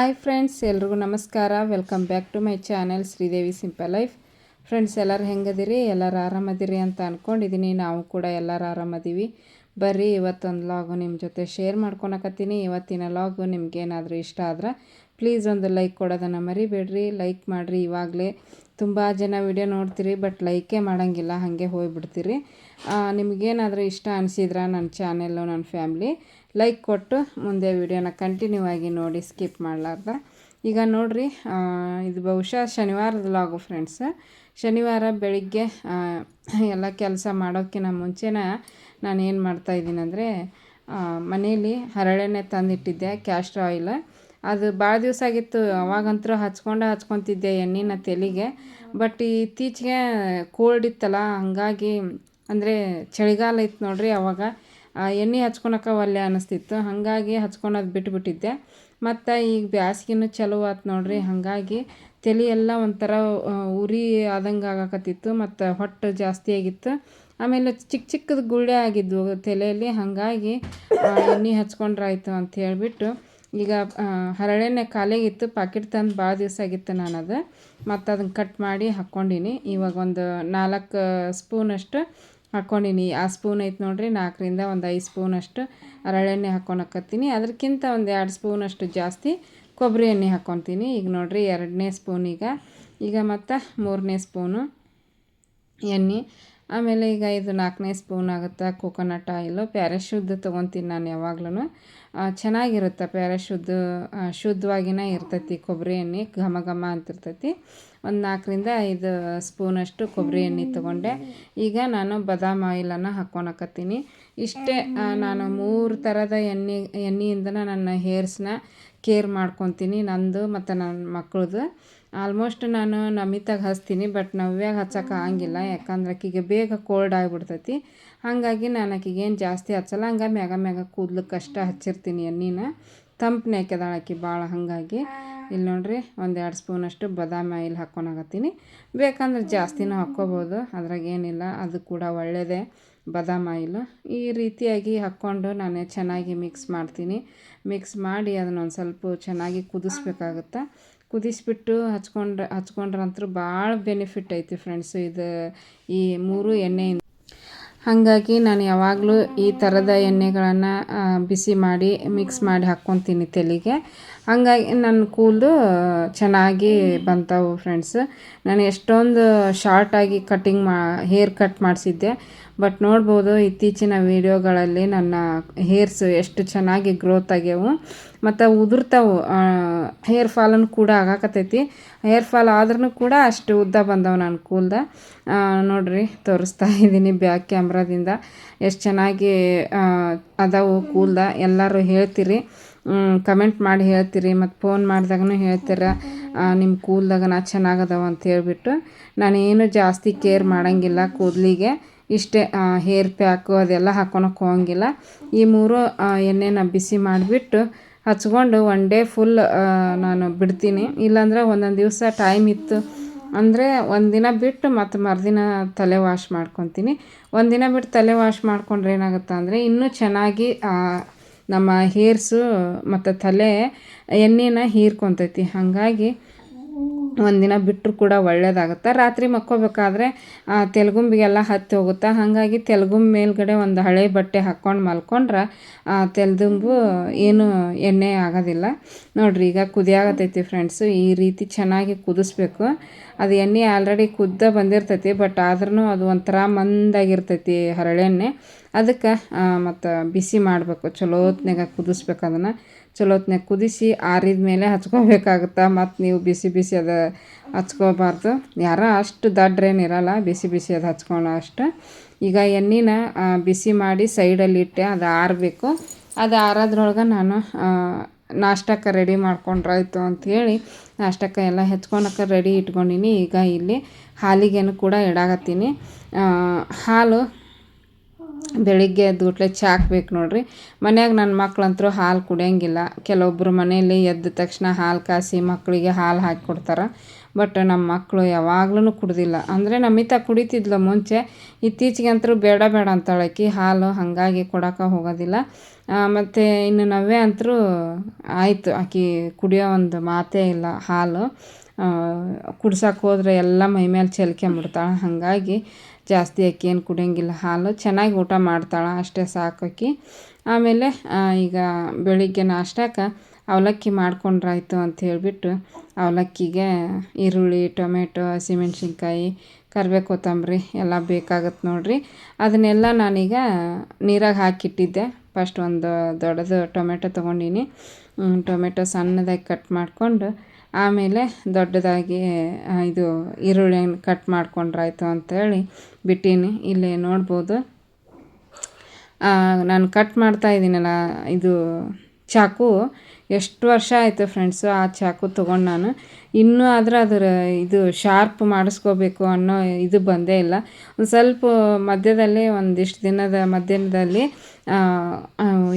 Hi friends ಎಲ್ರಿಗೂ ನಮಸ್ಕಾರ. Welcome back to my channel Sridevi simple life friends ಎಲ್ಲರೂ ಹೆಂಗದಿರಿ? ಎಲ್ಲರೂ ಆರಾಮದಿರಿ ಅಂತ ಅಂದ್ಕೊಂಡಿದ್ದೀನಿ ನಾವು ಕೂಡ ಎಲ್ಲರೂ ಆರಾಮದೀವಿ. ಬರ್ರಿ, ಇವತ್ತೊಂದು ಲಾಗು ನಿಮ್ಮ ಜೊತೆ ಶೇರ್ ಮಾಡ್ಕೊಳಕತ್ತೀನಿ ಇವತ್ತಿನ ಲಾಗು ನಿಮ್ಗೇನಾದರೂ ಇಷ್ಟ ಆದ್ರೆ ಪ್ಲೀಸ್ ಒಂದು ಲೈಕ್ ಕೊಡೋದನ್ನು ಮರಿಬೇಡ್ರಿ. ಲೈಕ್ ಮಾಡಿರಿ. ಇವಾಗಲೇ ತುಂಬ ಜನ ವಿಡಿಯೋ ನೋಡ್ತೀರಿ ಬಟ್ ಲೈಕೇ ಮಾಡೋಂಗಿಲ್ಲ. ಹಾಗೆ ಹೋಗ್ಬಿಡ್ತೀರಿ. ನಿಮಗೇನಾದರೂ ಇಷ್ಟ ಅನಿಸಿದ್ರೆ ನನ್ನ ಚಾನೆಲ್ಲು ನನ್ನ ಫ್ಯಾಮ್ಲಿ ಲೈಕ್ ಕೊಟ್ಟು ಮುಂದೆ ವಿಡಿಯೋನ ಕಂಟಿನ್ಯೂ ಆಗಿ ನೋಡಿ ಸ್ಕಿಪ್ ಮಾಡಲಾರ್ದ. ಈಗ ನೋಡಿರಿ ಇದು ಬಹುಶಃ ಶನಿವಾರದ ಲಾಗು ಫ್ರೆಂಡ್ಸ್ ಶನಿವಾರ ಬೆಳಿಗ್ಗೆ ಎಲ್ಲ ಕೆಲಸ ಮಾಡೋಕ್ಕಿಂತ ಮುಂಚೆನೇ ನಾನು ಏನು ಮಾಡ್ತಾಯಿದ್ದೀನಿ ಅಂದರೆ ಮನೇಲಿ ಹರಳೆಣ್ಣೆ ತಂದಿಟ್ಟಿದ್ದೆ ಕ್ಯಾಸ್ಟ್ರ್ ಆಯಿಲ್ ಅದು ಭಾಳ ದಿವಸ ಆಗಿತ್ತು ಅವಾಗಂತೂ ಹಚ್ಕೊಂಡು ಹಚ್ಕೊತಿದ್ದೆ ಎಣ್ಣೆನ ತೆಲಿಗೆ. ಬಟ್ ಇತ್ತೀಚೆಗೆ ಕೋಲ್ಡ್ ಇತ್ತಲ್ಲ, ಹಾಗಾಗಿ ಅಂದರೆ ಚಳಿಗಾಲ ಇತ್ತು ನೋಡಿರಿ ಅವಾಗ. ಎಣ್ಣೆ ಹಚ್ಕೊಳಕ್ಕೆ ಒಲ್ಲೆ ಅನ್ನಿಸ್ತಿತ್ತು ಹಾಗಾಗಿ ಹಚ್ಕೊಳೋದು ಬಿಟ್ಬಿಟ್ಟಿದ್ದೆ. ಮತ್ತು ಈಗ ಬ್ಯಾಸ್ಗಿನೂ ಚಲೋ ಆಯ್ತು ನೋಡ್ರಿ. ಹಾಗಾಗಿ ತಲೆ ಎಲ್ಲ ಒಂಥರ ಉರಿ ಆದಂಗೆ ಆಗಕತ್ತಿತ್ತು. ಮತ್ತು ಹೊಟ್ಟೆ ಜಾಸ್ತಿ ಆಗಿತ್ತು. ಆಮೇಲೆ ಚಿಕ್ಕ ಚಿಕ್ಕದು ಗುಳ್ಳೆ ಆಗಿದ್ವು ತಲೆಯಲ್ಲಿ. ಹಾಗಾಗಿ ಎಣ್ಣೆ ಹಚ್ಕೊಂಡ್ರಾಯ್ತು ಅಂತ ಹೇಳಿಬಿಟ್ಟು ಈಗ ಹರಳೆಣ್ಣೆ ಖಾಲಿಯಾಗಿತ್ತು ಪಾಕಿಟ್ ತಂದು ಭಾಳ ದಿವಸ ಆಗಿತ್ತು ನಾನು ಅದು ಮತ್ತು ಅದನ್ನು ಕಟ್ ಮಾಡಿ ಹಾಕ್ಕೊಂಡಿನಿ. ಇವಾಗ ಒಂದು ನಾಲ್ಕು ಸ್ಪೂನಷ್ಟು ಹಾಕ್ಕೊಂಡೀನಿ. ಆ ಸ್ಪೂನ್ ಐತೆ ನೋಡಿರಿ, ನಾಲ್ಕರಿಂದ ಒಂದು ಐದು ಸ್ಪೂನಷ್ಟು ಹರಳೆಣ್ಣೆ ಹಾಕ್ಕೊಳಕತ್ತೀನಿ. ಅದಕ್ಕಿಂತ ಒಂದು ಎರಡು ಸ್ಪೂನಷ್ಟು ಜಾಸ್ತಿ ಕೊಬ್ಬರಿ ಎಣ್ಣೆ ಹಾಕ್ಕೊತೀನಿ. ಈಗ ನೋಡಿರಿ ಎರಡನೇ ಸ್ಪೂನ್ ಈಗ. ಈಗ ಮತ್ತು ಮೂರನೇ ಸ್ಪೂನು ಎಣ್ಣೆ. ಆಮೇಲೆ ಈಗ ಇದು ನಾಲ್ಕನೇ ಸ್ಪೂನ್ ಆಗುತ್ತೆ? ಕೋಕೋನಟ್ ಆಯಿಲು ಪ್ಯಾರಶುದ್ಧ ತೊಗೊತೀನಿ ನಾನು ಯಾವಾಗ್ಲೂ ಚೆನ್ನಾಗಿರುತ್ತೆ ಪ್ಯಾರಶುದ್ಧ ಶುದ್ಧವಾಗಿನೇ ಇರ್ತೈತಿ ಕೊಬ್ಬರಿ ಎಣ್ಣೆ, ಘಮ ಘಮ ಅಂತಿರ್ತೈತಿ. ಒಂದು ನಾಲ್ಕರಿಂದ ಐದು ಸ್ಪೂನಷ್ಟು ಕೊಬ್ಬರಿ ಎಣ್ಣೆ ತೊಗೊಂಡೆ. ಈಗ ನಾನು ಬಾದಾಮ್ ಆಯಿಲನ್ನು ಹಾಕ್ಕೊಳಕತ್ತೀನಿ ಇಷ್ಟೇ ನಾನು ಮೂರು ಥರದ ಎಣ್ಣೆ ಎಣ್ಣೆಯಿಂದ ನನ್ನ ಹೇರ್ಸ್ನ ಕೇರ್ ಮಾಡ್ಕೊತೀನಿ ನಂದು ಮತ್ತು ನನ್ನ ಮಕ್ಕಳದು ಆಲ್ಮೋಸ್ಟ್ ನಾನು ನಮಿತಾಗ ಹಚ್ತೀನಿ ಬಟ್ ನವ್ಯಾಗ ಹಚ್ಚಕ್ಕೆ ಆಗಂಗಿಲ್ಲ. ಯಾಕಂದ್ರೆ ಆಕಿಗೆ ಬೇಗ ಕೋಲ್ಡ್ ಆಗಿಬಿಡ್ತೈತಿ. ಹಾಗಾಗಿ ನಾನು ಆಕಿಗೆ ಏನು ಜಾಸ್ತಿ ಹಚ್ಚಲ್ಲ. ಹಂಗೆ ಮ್ಯಾಗ ಮ್ಯಾಗ ಕಷ್ಟ ಹಚ್ಚಿರ್ತೀನಿ ಎಣ್ಣೆನ. ತಂಪನೆ ಹಾಕ್ಯದಾಳ ಆಕಿ ಭಾಳ ಹಾಗಾಗಿ. ಇಲ್ಲಿ ನೋಡ್ರಿ ಒಂದು ಎರಡು ಸ್ಪೂನಷ್ಟು ಬಾದಾಮಿ ಆಯಿಲ್ ಹಾಕ್ಕೊಳಕತ್ತೀನಿ ಬೇಕಂದ್ರೆ ಜಾಸ್ತಿನೂ ಹಾಕ್ಕೋಬೋದು. ಅದ್ರಾಗ ಏನಿಲ್ಲ, ಅದು ಕೂಡ ಒಳ್ಳೆಯದೇ ಬಾದಾಮ್ ಆಯಿಲು. ಈ ರೀತಿಯಾಗಿ ಹಾಕ್ಕೊಂಡು ನಾನು ಚೆನ್ನಾಗಿ ಮಿಕ್ಸ್ ಮಾಡ್ತೀನಿ. ಮಿಕ್ಸ್ ಮಾಡಿ ಅದನ್ನೊಂದು ಸ್ವಲ್ಪ ಚೆನ್ನಾಗಿ ಕುದಿಸ್ಬೇಕಾಗುತ್ತೆ. ಕುದಿಸ್ಬಿಟ್ಟು ಹಚ್ಕೊಂಡ್ರೆ ಹಚ್ಕೊಂಡ್ರಂತೂ ಭಾಳ ಬೆನಿಫಿಟ್ ಐತಿ ಫ್ರೆಂಡ್ಸ್ ಇದು ಈ ಮೂರು ಎಣ್ಣೆಯಿಂದ. ಹಾಗಾಗಿ ನಾನು ಯಾವಾಗಲೂ ಈ ಥರದ ಎಣ್ಣೆಗಳನ್ನು ಬಿಸಿ ಮಾಡಿ ಮಿಕ್ಸ್ ಮಾಡಿ ಹಾಕ್ಕೊತೀನಿ ತಲೆಗೆ. ಹಾಗಾಗಿ ನನ್ನ ಕೂದಲು ಚೆನ್ನಾಗಿ ಬಂತವು ಫ್ರೆಂಡ್ಸ್ ನಾನು ಎಷ್ಟೊಂದು ಶಾರ್ಟಾಗಿ ಕಟ್ಟಿಂಗ್ ಮಾ ಹೇರ್ ಕಟ್ ಮಾಡಿಸಿದ್ದೆ. ಬಟ್ ನೋಡ್ಬೋದು ಇತ್ತೀಚಿನ ವೀಡಿಯೋಗಳಲ್ಲಿ ನನ್ನ ಹೇರ್ಸು ಎಷ್ಟು ಚೆನ್ನಾಗಿ ಗ್ರೋತ್ ಆಗ್ಯಾವು. ಮತ್ತು ಉದುರ್ತಾವು ಹೇರ್ ಫಾಲನ್ನು ಕೂಡ ಆಗಾಕತ್ತೈತಿ. ಹೇರ್ ಫಾಲ್ ಆದ್ರೂ ಕೂಡ ಅಷ್ಟು ಉದ್ದ ಬಂದವು ನಾನು ಕೂಲ್ದ ನೋಡ್ರಿ, ತೋರಿಸ್ತಾ ಇದ್ದೀನಿ ಬ್ಯಾಕ್ ಕ್ಯಾಮ್ರಾದಿಂದ ಎಷ್ಟು ಚೆನ್ನಾಗಿ ಅದಾವು ಕೂಲ್ದ ಎಲ್ಲರೂ ಹೇಳ್ತೀರಿ. ಕಮೆಂಟ್ ಮಾಡಿ ಹೇಳ್ತೀರಿ. ಮತ್ತು ಫೋನ್ ಮಾಡಿದಾಗೂ ಹೇಳ್ತೀರ. ನಿಮ್ಮ ಕೂಲ್ದಾಗ ನಾ ಚೆನ್ನಾಗದವ ಅಂತ ಹೇಳ್ಬಿಟ್ಟು. ನಾನೇನು ಜಾಸ್ತಿ ಕೇರ್ ಮಾಡೋಂಗಿಲ್ಲ ಕೂದಲಿಗೆ. ಇಷ್ಟೇ ಹೇರ್ ಪ್ಯಾಕು ಅದೆಲ್ಲ ಹಾಕೊಳಕ್ಕೆ ಹೋಗಂಗಿಲ್ಲ. ಈ ಮೂರು ಎಣ್ಣೆನ ಬಿಸಿ ಮಾಡಿಬಿಟ್ಟು ಹಚ್ಕೊಂಡು ಒನ್ ಡೇ ಫುಲ್ ನಾನು ಬಿಡ್ತೀನಿ. ಇಲ್ಲಾಂದ್ರೆ ಒಂದೊಂದು ದಿವಸ ಟೈಮ್ ಇತ್ತು ಅಂದರೆ ಒಂದಿನ ಬಿಟ್ಟು ಮತ್ತು ಮರುದಿನ ತಲೆ ವಾಶ್ ಮಾಡ್ಕೊತೀನಿ. ಒಂದಿನ ಬಿಟ್ಟು ತಲೆ ವಾಶ್ ಮಾಡ್ಕೊಂಡ್ರೆ ಏನಾಗುತ್ತೆ ಅಂದರೆ ಇನ್ನೂ ಚೆನ್ನಾಗಿ ನಮ್ಮ ಹೇರ್ಸು ಮತ್ತು ತಲೆ ಎಣ್ಣೆನ ಹೀರ್ಕೊತೈತಿ. ಹಾಗಾಗಿ ಒಂದಿನ ಬಿಟ್ಟರು ಕೂಡ ಒಳ್ಳೇದಾಗುತ್ತೆ. ರಾತ್ರಿ ಮಕ್ಕೋಬೇಕಾದ್ರೆ ತೆಲುಗುಂಬಿಗೆಲ್ಲ ಹತ್ತಿ ಹೋಗುತ್ತೆ. ಹಾಗಾಗಿ ತೆಲುಗುಂಬ ಮೇಲ್ಗಡೆ ಒಂದು ಹಳೆ ಬಟ್ಟೆ ಹಾಕ್ಕೊಂಡು ಮಲ್ಕೊಂಡ್ರೆ ತೆಲ್ದುಂಬು ಏನು ಎಣ್ಣೆ ಆಗೋದಿಲ್ಲ. ನೋಡಿರಿ, ಈಗ ಕುದಿಯಾಗತ್ತೈತಿ ಫ್ರೆಂಡ್ಸು ಈ ರೀತಿ ಚೆನ್ನಾಗಿ ಕುದಿಸ್ಬೇಕು. ಅದು ಎಣ್ಣೆ ಆಲ್ರೆಡಿ ಕುದ್ದ ಬಂದಿರ್ತೈತಿ ಬಟ್ ಆದ್ರೂ ಅದು ಒಂಥರ ಮಂದಾಗಿರ್ತೈತಿ ಹರಳೆಣ್ಣೆ. ಅದಕ್ಕೆ ಮತ್ತು ಬಿಸಿ ಮಾಡಬೇಕು. ಚಲೋ ಹೊತ್ನಾಗ ಕುದಿಸ್ಬೇಕು ಅದನ್ನು. ಚಲೋ ಹೊತ್ನಾಗ ಕುದಿಸಿ ಆರಿದ ಮೇಲೆ ಹಚ್ಕೋಬೇಕಾಗುತ್ತೆ? ಮತ್ತು ನೀವು ಬಿಸಿ ಬಿಸಿ ಅದು ಹಚ್ಕೋಬಾರ್ದು. ಯಾರ ಅಷ್ಟು ದಡ್ರೇನಿರಲ್ಲ ಬಿಸಿ ಬಿಸಿ ಅದು ಹಚ್ಕೊಳ್ಳೋ ಅಷ್ಟು. ಈಗ ಎಣ್ಣಿನ ಬಿಸಿ ಮಾಡಿ ಸೈಡಲ್ಲಿ ಇಟ್ಟೆ, ಅದು ಆರಬೇಕು. ಅದು ಆರೋದ್ರೊಳಗೆ ನಾನು ನಾಷ್ಟಕ್ಕೆ ರೆಡಿ ಮಾಡ್ಕೊಂಡ್ರಾಯ್ತು ಅಂಥೇಳಿ ನಾಷ್ಟಕ್ಕೆ ಎಲ್ಲ ಹೆಚ್ಕೊಳಕ್ಕೆ ರೆಡಿ ಇಟ್ಕೊಂಡಿನಿ. ಈಗ ಇಲ್ಲಿ ಹಾಲಿಗೇನು ಕೂಡ ಇಡಾಕತ್ತೀನಿ ಹಾಲು ಬೆಳಿಗ್ಗೆ ಎದ್ದ ಕೂಡಲೇ ಚಹಾ ಹಾಕ್ಬೇಕು ನೋಡಿರಿ. ಮನ್ಯಾಗ ನನ್ನ ಮಕ್ಳಂತರೂ ಹಾಲು ಕುಡಿಯೋಂಗಿಲ್ಲ. ಕೆಲವೊಬ್ಬರು ಮನೆಯಲ್ಲಿ ಎದ್ದ ತಕ್ಷಣ ಹಾಲು ಕಾಸಿ ಮಕ್ಕಳಿಗೆ ಹಾಲು ಹಾಕಿ ಕೊಡ್ತಾರೆ. ಬಟ್ ನಮ್ಮ ಮಕ್ಕಳು ಯಾವಾಗ್ಲೂ ಕುಡ್ದಿಲ್ಲ. ಅಂದರೆ ನಮ್ಮಿತ ಕುಡಿತಿದ್ಲು ಮುಂಚೆ. ಇತ್ತೀಚೆಗೆ ಅಂತೂ ಬೇಡ ಬೇಡ ಅಂತಾಳೆ ಆಕಿ ಹಾಲು ಹಾಗಾಗಿ ಕೊಡೋಕೆ ಹೋಗೋದಿಲ್ಲ. ಮತ್ತು ಇನ್ನು ನವ್ಯ ಅಂತೂ ಆಯಿತು. ಆಕೆ ಕುಡಿಯೋ ಒಂದು ಮಾತೇ ಇಲ್ಲ. ಹಾಲು ಕುಡ್ಸಕ್ಕೆ ಹೋದರೆ ಎಲ್ಲ ಮೈ ಮೇಲೆ ಚೆಲ್ಕೊಂಬಿಡ್ತಾಳೆ ಹಾಗಾಗಿ ಜಾಸ್ತಿ ಅಕ್ಕಿ ಏನು ಕುಡಿಯೋಂಗಿಲ್ಲ. ಹಾಲು ಚೆನ್ನಾಗಿ ಊಟ ಮಾಡ್ತಾಳೆ, ಅಷ್ಟೇ ಸಾಕು ಆಕಿ ಆಮೇಲೆ ಈಗ ಬೆಳಿಗ್ಗೆ ನಾಷ್ಟಕ್ಕೆ ಅವಲಕ್ಕಿ ಮಾಡ್ಕೊಂಡ್ರಾಯ್ತು ಅಂತ ಹೇಳಿಬಿಟ್ಟು ಅವಲಕ್ಕಿಗೆ ಈರುಳ್ಳಿ, ಟೊಮೆಟೊ, ಹಸಿಮೆಣ್ಸಿನ್ಕಾಯಿ ಕರಿಬೇವು ಕೊತ್ತಂಬರಿ ಎಲ್ಲ ಬೇಕಾಗತ್ತೆ ನೋಡಿರಿ. ಅದನ್ನೆಲ್ಲ ನಾನೀಗ ನೀರಾಗಿ ಹಾಕಿಟ್ಟಿದ್ದೆ. ಫಸ್ಟ್ ಒಂದು ದೊಡ್ಡದು ಟೊಮೆಟೊ ತೊಗೊಂಡಿನಿ. ಟೊಮೆಟೊ ಸಣ್ಣದಾಗಿ ಕಟ್ ಮಾಡಿಕೊಂಡು, ಆಮೇಲೆ ದೊಡ್ಡದಾಗಿ ಇದು ಈರುಳ್ಳಿಯನ್ನು ಕಟ್ ಮಾಡ್ಕೊಂಡ್ರಾಯ್ತು ಅಂತೇಳಿ ಬಿಟ್ಟೀನಿ, ಇಲ್ಲಿ ನೋಡ್ಬೋದು. ನಾನು ಕಟ್ ಮಾಡ್ತಾ ಇದ್ದೀನಲ್ಲ, ಇದು ಚಾಕು. ಎಷ್ಟು ವರ್ಷ ಆಯಿತು ಫ್ರೆಂಡ್ಸು ಆ ಚಾಕು ತೊಗೊಂಡು ನಾನು. ಇನ್ನೂ ಆದರೆ ಅದರ ಇದು ಶಾರ್ಪ್ ಮಾಡಿಸ್ಕೋಬೇಕು ಅನ್ನೋ ಇದು ಬಂದೇ ಇಲ್ಲ. ಒಂದು ಸ್ವಲ್ಪ ಮಧ್ಯದಲ್ಲಿ, ಒಂದಿಷ್ಟು ದಿನದ ಮಧ್ಯದಲ್ಲಿ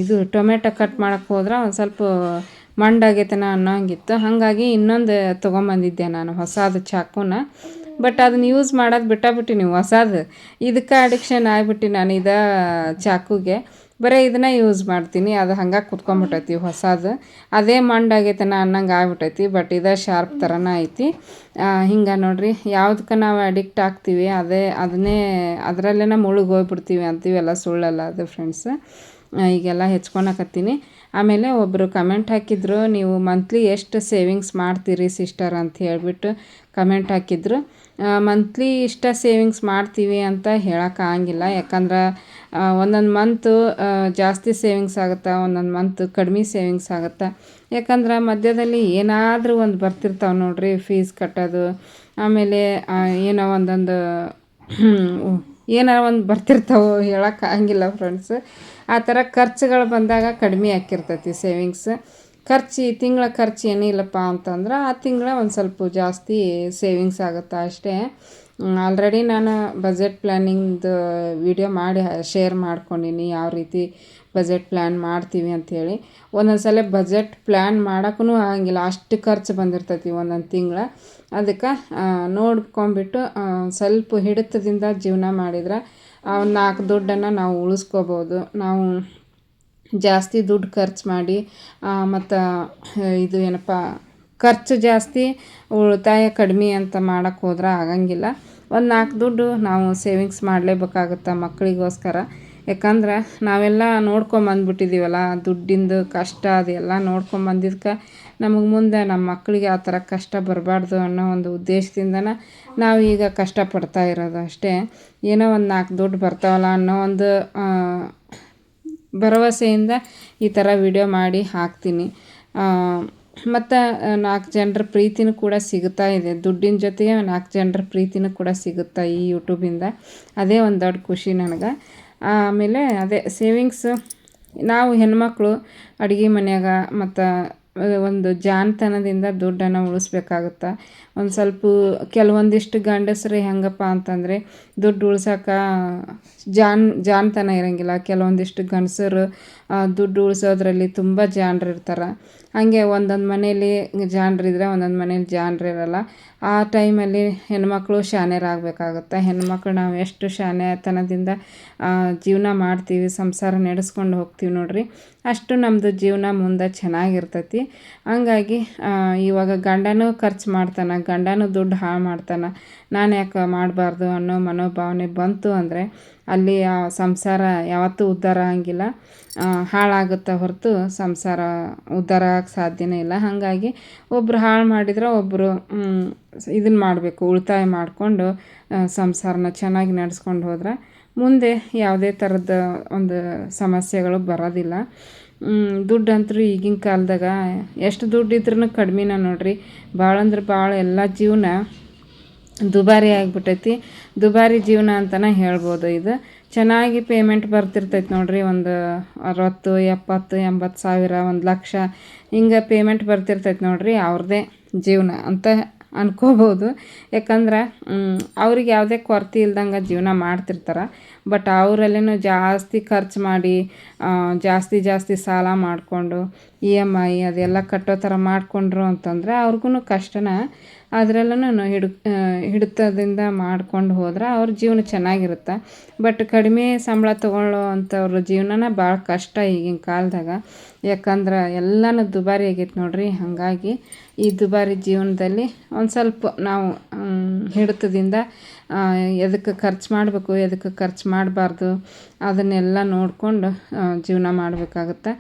ಇದು ಟೊಮೆಟೊ ಕಟ್ ಮಾಡೋಕ್ಕೆ ಹೋದ್ರೆ ಒಂದು ಸ್ವಲ್ಪ ಮಂಡಾಗೈತನ ಅನ್ನೋಂಗಿತ್ತು. ಹಾಗಾಗಿ ಇನ್ನೊಂದು ತೊಗೊಂಬಂದಿದ್ದೆ ನಾನು, ಹೊಸದು ಚಾಕುನ. ಬಟ್ ಅದನ್ನ ಯೂಸ್ ಮಾಡೋದು ನೀವು ಹೊಸದು. ಇದಕ್ಕೆ ಅಡಿಕ್ಷನ್ ಆಗಿಬಿಟ್ಟು ನಾನು ಇದ ಚಾಕುಗೆ. ಬರೀ ಇದನ್ನ ಯೂಸ್ ಮಾಡ್ತೀನಿ. ಅದು ಹಂಗೆ ಕುತ್ಕೊಂಬಿಟ್ಟೈತಿ ಹೊಸದು. ಅದೇ ಮಂಡಾಗೈತನ ಅನ್ನಂಗೆ ಆಗ್ಬಿಟ್ಟೈತಿ ಬಟ್ ಇದು ಶಾರ್ಪ್ ಥರನ ಐತಿ. ಹಿಂಗೆ ನೋಡ್ರಿ ಯಾವುದಕ್ಕೆ ನಾವು ಅಡಿಕ್ಟ್ ಆಗ್ತೀವಿ, ಅದೇ, ಅದನ್ನೇ ಅದರಲ್ಲೇ ಮುಳುಗಿ ಹೋಗ್ಬಿಡ್ತೀವಿ ಅಂತೀವಿ ಎಲ್ಲ ಸುಳ್ಳಲ್ಲ ಅದು ಫ್ರೆಂಡ್ಸ್ ಈಗೆಲ್ಲ ಹೆಚ್ಕೊಳಕತ್ತೀನಿ ಆಮೇಲೆ ಒಬ್ಬರು ಕಮೆಂಟ್ ಹಾಕಿದ್ರು, ನೀವು ಮಂತ್ಲಿ ಎಷ್ಟು ಸೇವಿಂಗ್ಸ್ ಮಾಡ್ತೀರಿ ಸಿಸ್ಟರ್ ಅಂತ ಹೇಳಿಬಿಟ್ಟು ಕಮೆಂಟ್ ಹಾಕಿದ್ರು. ಮಂತ್ಲಿ ಇಷ್ಟ ಸೇವಿಂಗ್ಸ್ ಮಾಡ್ತೀವಿ ಅಂತ ಹೇಳೋಕ್ಕಾಗಿಲ್ಲ ಯಾಕಂದ್ರೆ ಒಂದೊಂದು ಮಂತು ಜಾಸ್ತಿ ಸೇವಿಂಗ್ಸ್ ಆಗುತ್ತೆ, ಒಂದೊಂದು ಮಂತ್ ಕಡಿಮೆ ಸೇವಿಂಗ್ಸ್ ಆಗುತ್ತೆ. ಯಾಕಂದ್ರೆ, ಮಧ್ಯದಲ್ಲಿ ಏನಾದರೂ ಒಂದು ಬರ್ತಿರ್ತಾವೆ ನೋಡಿರಿ ಫೀಸ್ ಕಟ್ಟೋದು. ಆಮೇಲೆ ಏನೋ ಒಂದೊಂದು ಏನಾರ ಒಂದು ಬರ್ತಿರ್ತಾವೆ ಹೇಳೋಕ್ಕಾಗಿಲ್ಲ ಫ್ರೆಂಡ್ಸ್ ಆ ಥರ ಖರ್ಚುಗಳು ಬಂದಾಗ ಕಡಿಮೆ ಆಕ್ಕಿರ್ತೈತಿ ಸೇವಿಂಗ್ಸ್ ಖರ್ಚು, ತಿಂಗಳ ಖರ್ಚು ಏನಿಲ್ಲಪ್ಪ ಅಂತಂದ್ರೆ ಆ ತಿಂಗಳ ಒಂದು ಸ್ವಲ್ಪ ಜಾಸ್ತಿ ಸೇವಿಂಗ್ಸ್ ಆಗುತ್ತೆ ಅಷ್ಟೇ. ಆಲ್ರೆಡಿ ನಾನು ಬಜೆಟ್ ಪ್ಲ್ಯಾನಿಂಗ್ದು ವಿಡಿಯೋ ಮಾಡಿ ಶೇರ್ ಮಾಡ್ಕೊಂಡೀನಿ, ಯಾವ ರೀತಿ ಬಜೆಟ್ ಪ್ಲ್ಯಾನ್ ಮಾಡ್ತೀವಿ ಅಂಥೇಳಿ. ಒಂದೊಂದು ಸಲ ಬಜೆಟ್ ಪ್ಲ್ಯಾನ್ ಮಾಡೋಕ್ಕೂ ಆಗಂಗಿಲ್ಲ, ಅಷ್ಟು ಖರ್ಚು ಬಂದಿರ್ತೈತಿ ಒಂದೊಂದು ತಿಂಗಳ. ಅದಕ್ಕೆ ನೋಡ್ಕೊಂಬಿಟ್ಟು ಸ್ವಲ್ಪ ಹಿಡಿತದಿಂದ ಜೀವನ ಮಾಡಿದ್ರೆ ಒಂದು ನಾಲ್ಕು ದುಡ್ಡನ್ನು ನಾವು ಉಳಿಸ್ಕೋಬೋದು. ನಾವು ಜಾಸ್ತಿ ದುಡ್ಡು ಖರ್ಚು ಮಾಡಿ ಮತ್ತು ಇದು ಏನಪ್ಪ, ಖರ್ಚು ಜಾಸ್ತಿ, ಉಳಿತಾಯ ಕಡಿಮೆ ಅಂತ ಮಾಡೋಕ್ಕೆ ಹೋದ್ರೆ ಆಗಂಗಿಲ್ಲ. ಒಂದು ನಾಲ್ಕು ದುಡ್ಡು ನಾವು ಸೇವಿಂಗ್ಸ್ ಮಾಡಲೇಬೇಕಾಗುತ್ತೆ ಮಕ್ಕಳಿಗೋಸ್ಕರ ಯಾಕಂದ್ರೆ ನಾವೆಲ್ಲ ನೋಡ್ಕೊಂಬಂದ್ಬಿಟ್ಟಿದ್ದೀವಲ್ಲ ದುಡ್ಡಿಂದು ಕಷ್ಟ ಅದೆಲ್ಲ ನೋಡ್ಕೊಂಬಂದಿದ್ಕೆ ನಮಗೆ ಮುಂದೆ ನಮ್ಮ ಮಕ್ಕಳಿಗೆ ಆ ಥರ ಕಷ್ಟ ಬರಬಾರ್ದು ಅನ್ನೋ ಒಂದು ಉದ್ದೇಶದಿಂದನೇ ನಾವು ಈಗ ಕಷ್ಟಪಡ್ತಾ ಇರೋದು ಅಷ್ಟೇ. ಏನೋ ಒಂದು ನಾಲ್ಕು ದುಡ್ಡು ಬರ್ತಾವಲ್ಲ ಅನ್ನೋ ಒಂದು ಭರವಸೆಯಿಂದ ಈ ಥರ ವಿಡಿಯೋ ಮಾಡಿ ಹಾಕ್ತೀನಿ. ಮತ್ತು ನಾಲ್ಕು ಜನರ ಪ್ರೀತಿನೂ ಕೂಡ ಸಿಗುತ್ತಾ ಇದೆ. ದುಡ್ಡಿನ ಜೊತೆಗೆ ನಾಲ್ಕು ಜನರ ಪ್ರೀತಿನೂ ಕೂಡ ಸಿಗುತ್ತಾ ಈ ಯೂಟ್ಯೂಬಿಂದ ಅದೇ ಒಂದು ದೊಡ್ಡ ಖುಷಿ ನನಗೆ. ಆಮೇಲೆ ಅದೇ ಸೇವಿಂಗ್ಸು ನಾವು ಹೆಣ್ಮಕ್ಳು ಅಡುಗೆ ಮನೆಯಾಗ ಮತ್ತು ಒಂದು ಜಾಣತನದಿಂದ ದುಡ್ಡನ್ನು ಉಳಿಸ್ಬೇಕಾಗುತ್ತೆ. ಒಂದು ಸ್ವಲ್ಪ ಕೆಲವೊಂದಿಷ್ಟು ಗಂಡಸರು ಹೆಂಗಪ್ಪ ಅಂತಂದರೆ ದುಡ್ಡು ಉಳ್ಸೋಕೆ ಜಾನ್ ಜಾನ್ತನ ಇರೋಂಗಿಲ್ಲ. ಕೆಲವೊಂದಿಷ್ಟು ಗಂಡಸರು ದುಡ್ಡು ಉಳಿಸೋದ್ರಲ್ಲಿ ತುಂಬ ಜಾಣರು ಇರ್ತಾರೆ. ಹಾಗೆ ಒಂದೊಂದು ಮನೇಲಿ ಜಾಣರಿದ್ರೆ ಒಂದೊಂದು ಮನೇಲಿ ಜಾಣರು ಇರೋಲ್ಲ. ಆ ಟೈಮಲ್ಲಿ ಹೆಣ್ಮಕ್ಳು ಶಾಣ್ಯರಾಗಬೇಕಾಗುತ್ತೆ. ಹೆಣ್ಮಕ್ಳು ನಾವು ಎಷ್ಟು ಶಾನ್ಯತನದಿಂದ ಜೀವನ ಮಾಡ್ತೀವಿ, ಸಂಸಾರ ನಡೆಸ್ಕೊಂಡು ಹೋಗ್ತೀವಿ ನೋಡ್ರಿ. ಅಷ್ಟು ನಮ್ಮದು ಜೀವನ ಮುಂದೆ ಚೆನ್ನಾಗಿರ್ತೈತಿ. ಹಂಗಾಗಿ ಇವಾಗ ಗಂಡನೂ ಖರ್ಚು ಮಾಡ್ತಾನೆ ಗಂಡನೂ ದುಡ್ಡು ಹಾಳು ಮಾಡ್ತಾನೆ. ನಾನು ಯಾಕೆ ಮಾಡಬಾರ್ದು ಅನ್ನೋ ಮನೋಭಾವನೆ ಬಂತು ಅಂದರೆ ಅಲ್ಲಿ ಆ ಸಂಸಾರ ಯಾವತ್ತೂ ಉದ್ಧಾರ ಆಗಂಗಿಲ್ಲ ಹಾಳಾಗುತ್ತೆ ಹೊರತು ಸಂಸಾರ ಉದ್ಧಾರ ಆಗಕ್ಕೆ ಸಾಧ್ಯನೇ ಇಲ್ಲ. ಹಾಗಾಗಿ ಒಬ್ಬರು ಹಾಳು ಮಾಡಿದ್ರೆ ಒಬ್ಬರು ಇದನ್ನ ಮಾಡಬೇಕು, ಉಳಿತಾಯ ಮಾಡಿಕೊಂಡು ಸಂಸಾರನ ಚೆನ್ನಾಗಿ ನಡೆಸ್ಕೊಂಡು ಹೋದ್ರೆ ಮುಂದೆ ಯಾವುದೇ ಥರದ ಒಂದು ಸಮಸ್ಯೆಗಳು ಬರೋದಿಲ್ಲ. ದುಡ್ಡು ಈಗಿನ ಕಾಲದಾಗ ಎಷ್ಟು ದುಡ್ಡು ಇದ್ರೂ ಕಡ್ಮೆನ ನೋಡಿರಿ. ಭಾಳ ಅಂದ್ರೆ ಭಾಳ ಎಲ್ಲ ಜೀವನ ದುಬಾರಿ ಆಗಿಬಿಟ್ಟೈತಿ. ದುಬಾರಿ ಜೀವನ ಅಂತಲೇ ಹೇಳ್ಬೋದು ಇದು. ಚೆನ್ನಾಗಿ ಪೇಮೆಂಟ್ ಬರ್ತಿರ್ತೈತೆ ನೋಡಿರಿ ಒಂದು ಅರವತ್ತು, ಎಪ್ಪತ್ತು, ಎಂಬತ್ತು ಸಾವಿರ, ಒಂದು ಲಕ್ಷ ಹಿಂಗೆ ಪೇಮೆಂಟ್ ಬರ್ತಿರ್ತೈತೆ ನೋಡಿರಿ ಅವ್ರದ್ದೇ ಜೀವನ ಅಂತ ಅನ್ಕೋಬೋದು. ಯಾಕಂದ್ರೆ ಅವ್ರಿಗೆ ಯಾವುದೇ ಕೊರತೆ ಇಲ್ದಂಗೆ ಜೀವನ ಮಾಡ್ತಿರ್ತಾರೆ. ಬಟ್ ಅವರಲ್ಲೇನು ಜಾಸ್ತಿ ಖರ್ಚು ಮಾಡಿ ಜಾಸ್ತಿ ಜಾಸ್ತಿ ಸಾಲ ಮಾಡಿಕೊಂಡು ಇ ಎಂ ಐ ಅದೆಲ್ಲ ಕಟ್ಟೋ ಥರ ಮಾಡಿಕೊಂಡ್ರು ಅಂತಂದರೆ ಅವ್ರಿಗೂ ಕಷ್ಟನ ಅದರಲ್ಲೂ ಹಿಡ್ ಹಿಡಿತದಿಂದ ಮಾಡ್ಕೊಂಡು ಹೋದ್ರೆ ಅವ್ರ ಜೀವನ ಚೆನ್ನಾಗಿರುತ್ತೆ. ಬಟ್ ಕಡಿಮೆ ಸಂಬಳ ತೊಗೊಳ್ಳೋ ಅಂಥವ್ರ ಜೀವನನ ಭಾಳ ಕಷ್ಟ ಈಗಿನ ಕಾಲದಾಗ. ಯಾಕಂದ್ರೆ ಎಲ್ಲನೂ ದುಬಾರಿ ಆಗೈತೆ ನೋಡ್ರಿ, ಹಾಗಾಗಿ ಈ ದುಬಾರಿ ಜೀವನದಲ್ಲಿ ಒಂದು ಸ್ವಲ್ಪ ನಾವು ಹಿಡಿತದಿಂದ ಎದಕ್ಕೆ ಖರ್ಚು ಮಾಡಬೇಕು ಎದಕ್ಕೆ ಖರ್ಚು ಮಾಡಬಾರ್ದು, ಅದನ್ನೆಲ್ಲ ನೋಡಿಕೊಂಡು ಜೀವನ ಮಾಡಬೇಕಾಗುತ್ತೆ.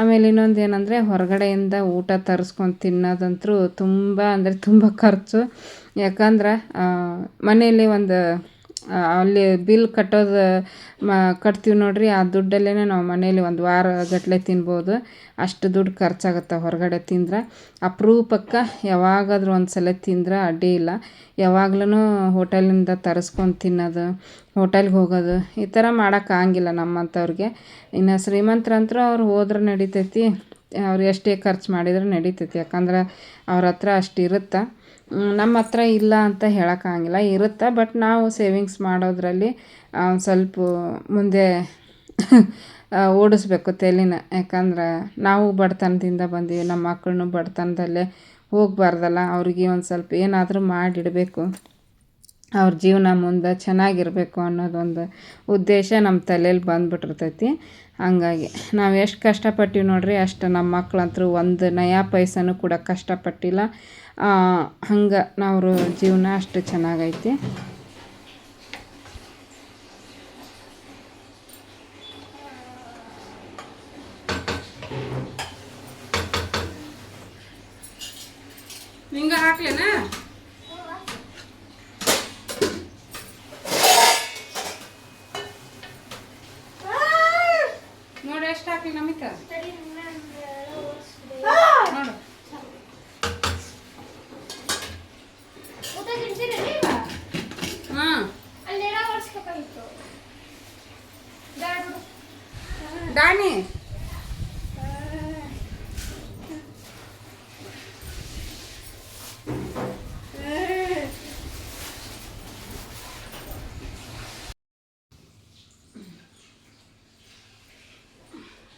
ಆಮೇಲೆ ಇನ್ನೊಂದು ಏನಂದರೆ, ಹೊರಗಡೆಯಿಂದ ಊಟ ತರಿಸ್ಕೊಂಡು ತಿನ್ನೋದಂತೂ ತುಂಬ ಅಂದರೆ ತುಂಬ ಖರ್ಚು. ಯಾಕಂದ್ರೆ ಮನೆಯಲ್ಲಿ ಒಂದು ಅಲ್ಲಿ ಬಿಲ್ ಕಟ್ಟೋದು, ಮ, ಕಟ್ತೀವಿ ನೋಡಿರಿ. ಆ ದುಡ್ಡಲ್ಲೇ ನಾವು ಮನೇಲಿ ಒಂದು ವಾರ ಗಟ್ಟಲೆ ತಿನ್ಬೋದು. ಅಷ್ಟು ದುಡ್ಡು ಖರ್ಚಾಗುತ್ತೆ ಹೊರಗಡೆ ತಿಂದ್ರೆ. ಅಪರೂಪಕ್ಕೆ ಯಾವಾಗಾದ್ರೂ ಒಂದು ಸಲ ತಿಂದ್ರೆ ಅಡ್ಡಿ ಇಲ್ಲ. ಯಾವಾಗ್ಲೂ ಹೋಟೆಲಿಂದ ತರಿಸ್ಕೊಂಡು ತಿನ್ನೋದು, ಹೋಟೆಲ್ಗೆ ಹೋಗೋದು, ಈ ಥರ ಮಾಡೋಕ್ಕಾಗಿಲ್ಲ ನಮ್ಮಂಥವ್ರಿಗೆ. ಇನ್ನು ಶ್ರೀಮಂತರಂತೂ ಅವ್ರು ಹೋದ್ರೆ ನಡಿತೈತಿ. ಅವ್ರು ಎಷ್ಟೇ ಖರ್ಚು ಮಾಡಿದರೂ ನಡಿತೈತಿ. ಯಾಕಂದ್ರೆ ಅವ್ರ ಹತ್ರ ಅಷ್ಟು ಇರುತ್ತೆ. ನಮ್ಮ ಹತ್ರ ಇಲ್ಲ ಅಂತ ಹೇಳೋಕ್ಕಾಗಿಲ್ಲ ಇರುತ್ತೆ ಬಟ್ ನಾವು ಸೇವಿಂಗ್ಸ್ ಮಾಡೋದ್ರಲ್ಲಿ ಸ್ವಲ್ಪ ಮುಂದೆ ಓಡಿಸ್ಬೇಕು ತಲೆನ. ಯಾಕಂದ್ರೆ ನಾವು ಬಡತನದಿಂದ ಬಂದೀವಿ, ನಮ್ಮ ಮಕ್ಕಳನ್ನು ಬಡತನದಲ್ಲೇ ಹೋಗಬಾರ್ದಲ್ಲ. ಅವ್ರಿಗೆ ಒಂದು ಸ್ವಲ್ಪ ಏನಾದರೂ ಮಾಡಿಡಬೇಕು. ಅವ್ರ ಜೀವನ ಮುಂದೆ ಚೆನ್ನಾಗಿರಬೇಕು ಅನ್ನೋದೊಂದು ಉದ್ದೇಶ ನಮ್ಮ ತಲೆಯಲ್ಲಿ ಬಂದುಬಿಟ್ಟಿರ್ತೈತಿ. ಹಂಗಾಗಿ ನಾವು ಎಷ್ಟು ಕಷ್ಟಪಟ್ಟಿವಿ ನೋಡ್ರಿ, ಅಷ್ಟು ನಮ್ಮ ಮಕ್ಕಳಂತರೂ ಒಂದು ನಯಾ ಪೈಸನೂ ಕೂಡ ಕಷ್ಟಪಟ್ಟಿಲ್ಲ. ಹಂಗೆ ನಾವು ಜೀವನ ಅಷ್ಟು ಚೆನ್ನಾಗೈತಿ. ಹಿಂಗೆ ಹಾಕ್ಲೇನಾ ನೋಡಿ ಎಷ್ಟು ಹಾಕಿ ನಮಿತ ನೋಡು ಹಾಂ ದಾನಿ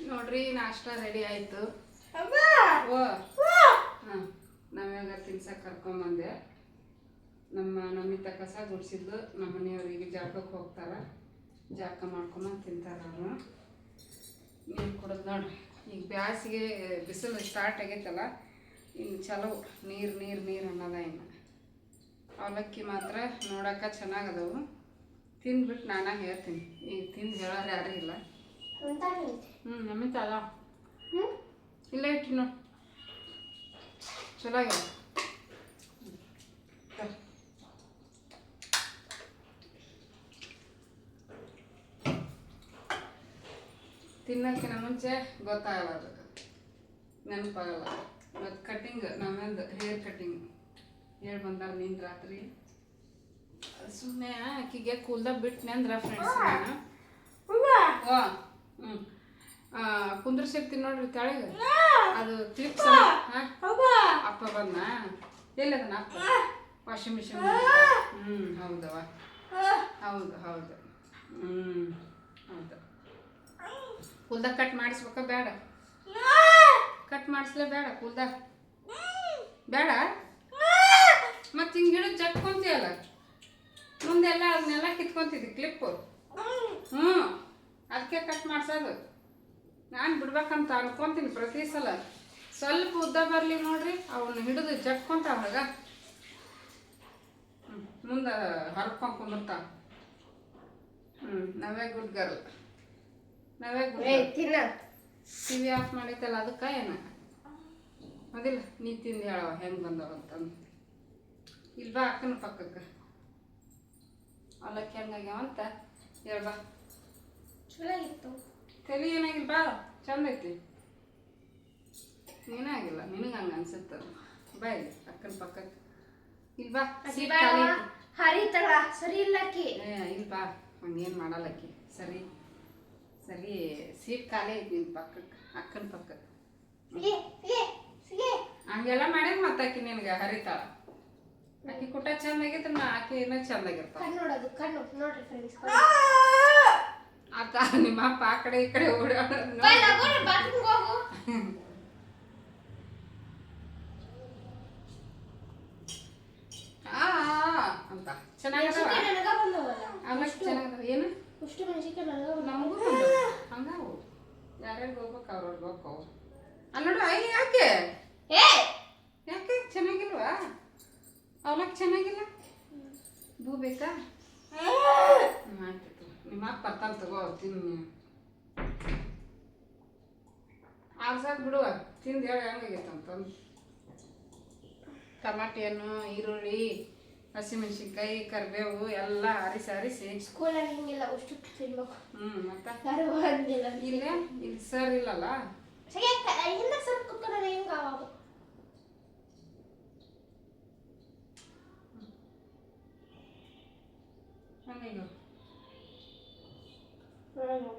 ನೋಡ್ರಿ ನಾಷ್ಟ ರೆಡಿ ಆಯ್ತು. ಓ ಹಾಂ ನಾವ್ಯಾಗ ತಿನ್ಸಕ್ಕೆ ಕರ್ಕೊಂಬಂದೆ ನಮ್ಮ ನಮ್ಮಿತ್ತ ಕಸ ಗುಡ್ಸಿದ್ದು ನಮ್ಮ ಮನೆಯವ್ರಿಗೆ ಜಾಗಕ್ಕೆ ಹೋಗ್ತಾರ. ಜಾಕ ಮಾಡ್ಕೊಂಬಂದು ತಿಂತಾರ ಅವರು. ನೀರು ಕುಡಿದು ನೋಡ್ರಿ. ಈಗ ಬ್ಯಾಸಿಗೆ ಬಿಸಿಲು ಸ್ಟಾರ್ಟ್ ಆಗೈತಲ್ಲ ಇನ್ನು ಚಲೋ ನೀರು ನೀರು ನೀರು ಅನ್ನೋದ ಇನ್ನು. ಅವಲಕ್ಕಿ ಮಾತ್ರ ನೋಡೋಕೆ ಚೆನ್ನಾಗದವು. ತಿಂದ್ಬಿಟ್ಟು ನಾನಾಗ ಹೇಳ್ತೀನಿ. ಈಗ ತಿಂದು ಹೇಳೋರು ಯಾರೂ ಇಲ್ಲ. ಹ್ಞೂ ನಮಿತ ಅಲ್ಲ ಇಲ್ಲ ಇಟ್ಟು ನೋಡಿ. ಚಲೋ ಆಗ್ಯಾವ ತಿನ್ನೋಕ್ಕಿಂತ ಮುಂಚೆ ಗೊತ್ತಾಗಲ್ಲ ಅದು ನೆನಪಾಗಲ್ಲ. ಮತ್ತು ಕಟ್ಟಿಂಗ್ ನಮ್ಮದು ಹೇರ್ ಕಟ್ಟಿಂಗ್ ಹೇಳಿ ಬಂದಾಗ ನಿನ್ನ ರಾತ್ರಿ. ಸುಮ್ಮನೆ ಆಕಿಗೆ ಕೂಲ್ದಾಗ ಬಿಟ್ಟನೆ ಅಂದ್ರೆ ಫ್ರೆಂಡ್ಸ್ ನಾನು ಹ್ಞೂ ಕುಂದ್ರಸಿರ್ತೀನಿ ನೋಡ್ರಿ ಕೆಳಗೆ. ಅದು ಕ್ಲಿಪ್ಸ್ ಅಪ್ಪ. ಬಂದ. ಎಲ್ಲದನ ಅಪ್ಪ? ವಾಷಿಂಗ್ ಮಿಷಿನ್ ಹ್ಞೂ ಹೌದವ ಹೌದು ಹೌದು ಹ್ಞೂ ಹೌದು. ಕೂಲ್ದಾಗ ಕಟ್ ಮಾಡಿಸ್ಬೇಕ ಬೇಡ. ಕಟ್ ಮಾಡಿಸ್ಲೇ ಬೇಡ ಕೂಲ್ದಾಗ ಬೇಡ? ಮತ್ತೆ ಹಿಂಗೆ ಹಿಡಿದು ಅಲ್ಲ ಮುಂದೆಲ್ಲ ಅದನ್ನೆಲ್ಲ ಕಿತ್ಕೊಂತಿದ್ದಿ ಕ್ಲಿಪ್ಪು ಹ್ಞೂ ಅದಕ್ಕೆ ಕಟ್ ಮಾಡ್ಸೋದು. ನಾನು ಬಿಡ್ಬೇಕಂತ ಅನ್ಕೊಂತೀನಿ ಪ್ರತಿ ಸಲ. ಸ್ವಲ್ಪ ಉದ್ದ ಬರಲಿ ನೋಡ್ರಿ ಅವನ್ನ ಹಿಡಿದು ಜಕ್ಕೊಂತಾವಾಗ ಹ್ಞೂ ಮುಂದೆ ಹರ್ಕೊಂಡು ಕುಂದಿರ್ತಾವ ಹ್ಞೂ ನಾವೇ ಗುಡ್ ಗರ್ಲ್ ನಾವೇ ಗುಡ್ ಟಿ ವಿ ಆಫ್ ಮಾಡಿತಲ್ಲ ಅದಕ್ಕೆ ಏನ? ಅದಿಲ್ಲ ನೀ ತಿಂದು ಹೇಳವ ಹೆಂಗೆ ಬಂದವ ಅಂತಂದು ಇಲ್ವಾ ಬಾ ಅಕ್ಕನ ಪಕ್ಕಕ್ಕೆ? ಅವಲಕ್ಕಿ ಹೆಂಗಾಗ್ಯಾವ ಅಂತ ಹೇಳ್ಬಾ ತಲೆ ಏನಾಗಿಲ್ಲ ಬಾ ಚಂದ ಐತಿ. ನೀನಾಗಿಲ್ಲ ನಿನಗೆ ಹಂಗೆ ಅನ್ಸುತ್ತದ ಬಾಯ್ ಅಕ್ಕನ ಪಕ್ಕಕ್ಕೆ ಇಲ್ಲಿ ಬಾ. ಹರಿತಳ ಸರಿ ಇಲ್ಲಕ್ಕಿ ಇಲ್ಲಿ ಬಾ ಹಂಗೇನು ಮಾಡಲ್ಲಕ್ಕಿ ಸರಿ ಸರಿ ಸೀಟ್ ಖಾಲಿ ಐತಿ ನಿನ್ನ ಪಕ್ಕಕ್ಕೆ ಅಕ್ಕನ ಪಕ್ಕಕ್ಕೆ ಹಂಗೆಲ್ಲ ಮಾಡ್ಯಾರ ಮತ್ತಾಕಿ ನಿನಗೆ ಹರಿತಾಳ. ಆಕಿ ಕುಟ ಚಂದ ಆಗೈತೆ ನಾ ಆಕಿ ಇನ್ನೂ ಚಂದ ಆಗಿರ್ತಾಳ ಕಣ್ಣು ನೋಡೋದು ಕಣ್ಣು ನೋಡ್ರಿ ಫ್ರೆಂಡ್ಸ್ ಆತ ನಿಮ್ಮ ಅಪ್ಪ ಆ ಕಡೆ ಈ ಕಡೆ ಓಡಾಡೋದು ಅಂತ. ಏನು? ನಮಗೂ ಹಂಗಾವು ಯಾರ್ಯಾರಿಗೆ ಹೋಗ್ಬೇಕು ಅವ್ರು ಅಲ್ಲಿ ನೋಡು ಯಾಕೆ? ಯಾಕೆ? ಚೆನ್ನಾಗಿಲ್ವಾ? ಅವಲಕ್ಕೆ ಚೆನ್ನಾಗಿಲ್ಲ? ಬೂ ಬೇಕಾ? ಮಾಡ್ತೀವಿ ನಿಮ್ಮ ಅಪ್ಪ ಬರ್ತಾನೆ ತಗೋ ತಿನ್ನಿ ಆರ್ಸಾಕ್ ಬಿಡುವ ತಿಂದು ಹೇಳಿ ಹೆಂಗಾಗೈತಂತಂದು ಟಮಾಟಿ ಹಣ್ಣು ಈರುಳ್ಳಿ ಹಸಿಮೆಣ್ಸಿನ್ಕಾಯಿ ಕರಿಬೇವು ಎಲ್ಲ ಆರಿಸಿ ಅರಿಸಿ ಸ್ಕೂಲಲ್ಲಿ ಹಿಂಗಿಲ್ಲ ಅಷ್ಟು ತಿನ್ಬೇಕು. ಹ್ಞೂ ಮತ್ತೆ? ಇಲ್ಲೇ? ಇಲ್ಲಿ ಸರ್ ಇಲ್ಲಲ್ಲ? ಹಿಂದೆ ಸರ್ ಕುತ್ಕೊಂಡ್ರೆ ಹೆಂಗ ಅವಾಗ ಹಂಗೆ ಹ್ಮ್.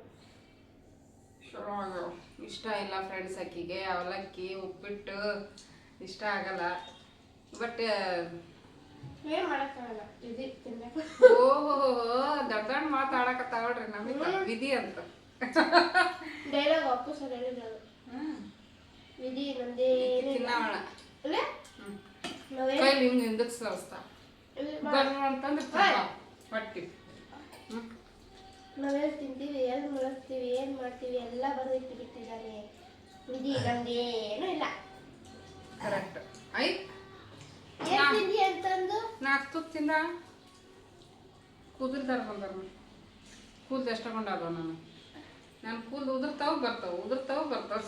ಇಷ್ಟ ಇಲ್ಲ ಫ್ರೆಂಡ್ಸ್ ಅಕ್ಕಿಗೆ ಅವಲಕ್ಕಿ ಉಪ್ಪಿಟ್ಟು ಇಷ್ಟ ಆಗಲ್ಲ. ಬಟ್ ಓಹೋ ದೊಡ್ಡ ದೊಡ್ಡ ಮಾತಾಡಕತ್ತಾವಳ್ರಿ ನಮಗೆ ವಿಧಿ ಅಂತ. ಡೈಲಾಗ್ ವಾಪಸ್ ವಿಧಿ ನಂದೇ ತಿನ್ನವಳ ಕೈಲಿ ಹಿಂಗೆ ಹಿಂದಕ್ಕೆ ಸರಿಸ್ತಾ ಬರ್ರು ಅಂತಂದ್ರೆ ಹೊಟ್ಟಿ ಹ್ಮ್. ನಾವೇನು ತಿಂತೀವಿ ಎಲ್ಲಿ ಮುಳುಗ್ತೀವಿ ಏನು ಮಾಡ್ತೀವಿ ಎಲ್ಲ ಬರೆದಿಟ್ಟು ಬಿಟ್ಟಿದ್ದಾನೆ ವಿಧಿ ನಂದೇನು ಇಲ್ಲ. ಕರೆಕ್ಟ್ ಐ. ಏನ್ ತಿಂದಿ ಅಂತಂದು? ನಾಲ್ಕು ತುತ್ತು ತಿಂದ ಕುದುರ್ದಾರ ಬಂದಾರ ಕೂದಲು ಎಷ್ಟು ನಾನು. ನಾನು ಕೂದಲು ಉದುರ್ತಾವ ಬರ್ತಾವ ಉದುರ್ತಾವ ಬರ್ತಾವ.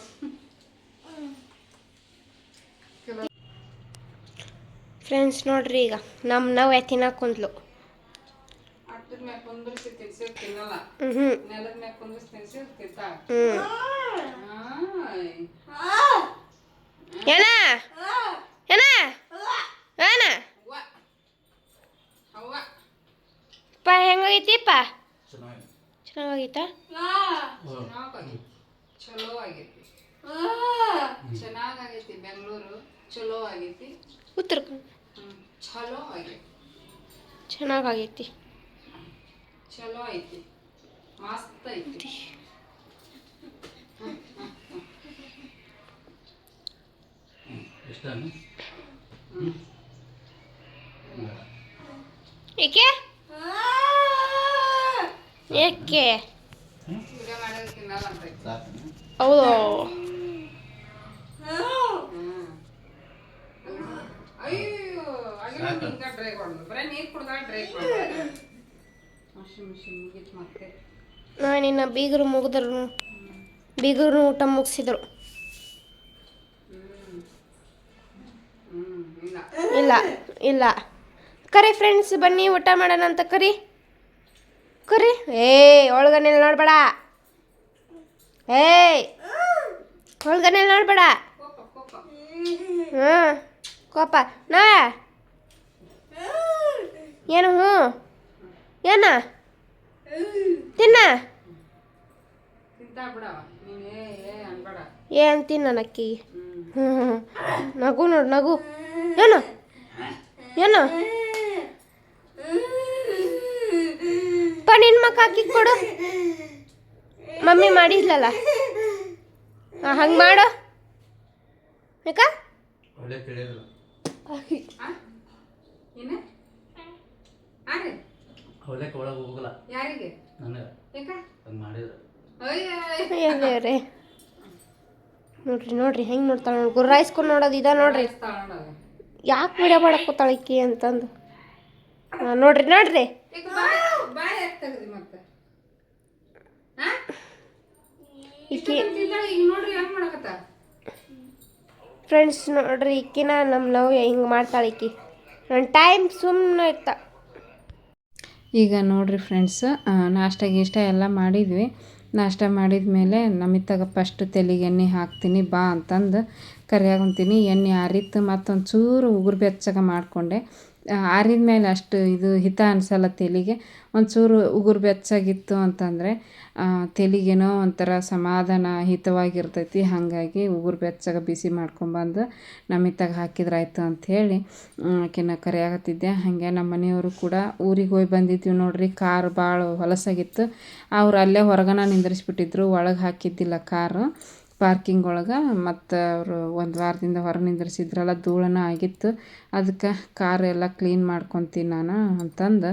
ಫ್ರೆಂಡ್ಸ್ ನೋಡ್ರಿ ಈಗ ನಮ್ಮ ನಾವು ಎತ್ತಿನ ಕುಂದ್ಲು. ಅಟ್ಟದ ಮ್ಯಾಗ ಕುಂದ್ರಿಸಿ ತಿನ್ಸಿ ತಿನ್ನಲ್ಲ. ಹ್ಞೂ ನೆಲದ ಮ್ಯಾಗ ಕುಂದ್ರಿಸಿ ತಿನ್ಸಿ ತಿಂತಾಳ. ಏನ? ಏನ? ಏನ? ಪ ಹೆಂಗಾಗೈತಿಪ್ಪ ಚೆನ್ನಾಗೈತಾ ಚಲೋ ಆಗೈತಿ ಚೆನ್ನಾಗೈತಿ ಬೆಂಗಳೂರು. ಚಲೋ ಆಗೈತಿ ಉತ್ತರ ಚಲೋ ಆಗೈತಿ ಚೆನ್ನಾಗೈತಿ ಚಲೋ ಐತಿ. ಮಸ್ತ್ ಐತಿ. ಇಷ್ಟನು ಏಕೆ? ಏಕೆ? ಹೌದು. ಅಯ್ಯೋ ಹಿಂಗ ಡ್ರೈ ಮಾಡೋದು ಬರೀ ನೀರು ಕುಡ್ದಾಗ ಡ್ರೈ ಮಾಡೋದು ನಾನಿನ್ನ ಬೀಗರು ಮುಗಿದ್ರು ಬೀಗರು ಊಟ ಮುಗಿಸಿದ್ರು. ಇಲ್ಲ ಇಲ್ಲ. ಕರಿ ಫ್ರೆಂಡ್ಸ್ ಬನ್ನಿ ಊಟ ಮಾಡೋಣ ಅಂತ ಕರಿ. ಕರಿ? ಏ ಒಳಗನೆಲ್ಲ ನೋಡ್ಬೇಡ. ಏ ಒಳಗನೆಲ್ಲ ನೋಡ್ಬೇಡ. ಹ್ಞೂ ಕೋಪ. ನಾ ಏನು ಹ್ಞೂ ಏನ? ತಿನ್ನ. ಏನ್ ತಿನ್ನ ಅಕ್ಕಿ ನಗು ನೋಡು ನಗು. ಏನು? ಏನು? ಪ ನಿನ್ನ ಮಕ್ಕ ಹಾಕಿ ಕೊಡು. ಮಮ್ಮಿ ಮಾಡಿದ್ಲಲ್ಲ. ಹಂಗೆ ಮಾಡು. ಯಾಕ? ಏನು? ಆರೆ ಹೊಲಕ್ಕೆ ಒಳಗೆ ಹೋಗಲ್ಲ. ಯಾರಿಗೆ? ನನಗೆ. ಯಾಕ? ಹಂಗೆ ಅಯ್ಯೋ. ನೋಡ್ರಿ ನೋಡ್ರಿ ಹೆಂಗ್ ನೋಡ್ತಾಳ ನೋಡಿ. ಗುರ್ರಾಯಿಸ್ಕೊಂಡು ನೋಡೋದು ಇದ ನೋಡ್ರಿ. ಯಾಕೆ ವಿಡಿಯೋ ಮಾಡಕ್ ಕೂತಾಳ ಈಕಿ ಅಂತಂದು. ಹಾ, ನೋಡ್ರಿ ನೋಡ್ರಿ. ಈಗ ಬಾಯ್ ಬಾಯ್ ಯಾಕೆ ತೆಗ್ದಿ ಮತ್ತೆ? ಆ? ಈಕಿ ಇಷ್ಟೊತ್ತಂಗ್ ತಿಂದಾಳ, ಈಗ ನೋಡ್ರಿ ಹೆಂಗ್ ಮಾಡಕತ್ತ ಫ್ರೆಂಡ್ಸ್ ನೋಡ್ರಿ ಈಕಿನ ನಮ್ಮ ಲವ್ ಹಿಂಗೆ ಮಾಡ್ತಾಳೆ ಈಕಿ. ನನ್ನ ಟೈಮ್ ಸುಮ್ಮನೆ ಇರ್ತಾ ಈಗ ನೋಡ್ರಿ ಫ್ರೆಂಡ್ಸ್ ನಾಷ್ಟ ಗೀಷ್ಟ ಎಲ್ಲ ಮಾಡಿದ್ವಿ. ನಾಷ್ಟ ಮಾಡಿದ ಮೇಲೆ ನಮಿತಾಗ ಫಸ್ಟ್ ತೆಲಿಗೆ ಎಣ್ಣೆ ಹಾಕ್ತೀನಿ, ಬಾ ಅಂತಂದು ಕರಿಯಾಗುಂತೀನಿ ಎಣ್ಣೆ ಆರಿತ್ತು ಮತ್ತೊಂದು ಚೂರು ಉಗುರು ಬೆಚ್ಚಗೆ ಮಾಡಿಕೊಂಡೆ. ಆರಿದ ಮೇಲೆ ಅಷ್ಟು ಇದು ಹಿತ ಅನ್ಸೋಲ್ಲ ತೆಲಿಗೆ. ಒಂಚೂರು ಉಗುರು ಬೆಚ್ಚಗಿತ್ತು ಅಂತಂದರೆ ತೆಲಿಗೆನೋ ಒಂಥರ ಸಮಾಧಾನ ಹಿತವಾಗಿರ್ತೈತಿ, ಹಾಗಾಗಿ ಉಗುರು ಬೆಚ್ಚಗೆ ಬಿಸಿ ಮಾಡ್ಕೊಂಬಂದು ನಮಿತ್ತಾಗ ಹಾಕಿದ್ರಾಯ್ತು ಅಂಥೇಳಿ ಆಕಿನ ಕರೆಯಾಗತ್ತಿದ್ದೆ. ಹಾಗೆ ನಮ್ಮ ಮನೆಯವರು ಕೂಡ ಊರಿಗೆ ಹೋಗಿ ಬಂದಿದ್ದೀವಿ ನೋಡ್ರಿ, ಕಾರ್ ಭಾಳ ಹೊಲಸಾಗಿತ್ತು. ಅವ್ರು ಅಲ್ಲೇ ಹೊರಗನ ನಿಂದ್ರಿಸ್ಬಿಟ್ಟಿದ್ರು, ಒಳಗೆ ಹಾಕಿದ್ದಿಲ್ಲ ಕಾರು. ಪಾರ್ಕಿಂಗ್ ಒಳಗೆ ಮತ್ತು ಅವರು ಒಂದು ವಾರದಿಂದ ಹೊರ ನಿಂದ್ರಿಸಿದ್ರಲ್ಲ ಧೂಳನ ಆಗಿತ್ತು. ಅದಕ್ಕೆ ಕಾರ್ ಎಲ್ಲ ಕ್ಲೀನ್ ಮಾಡ್ಕೊತೀನಿ ನಾನು ಅಂತಂದು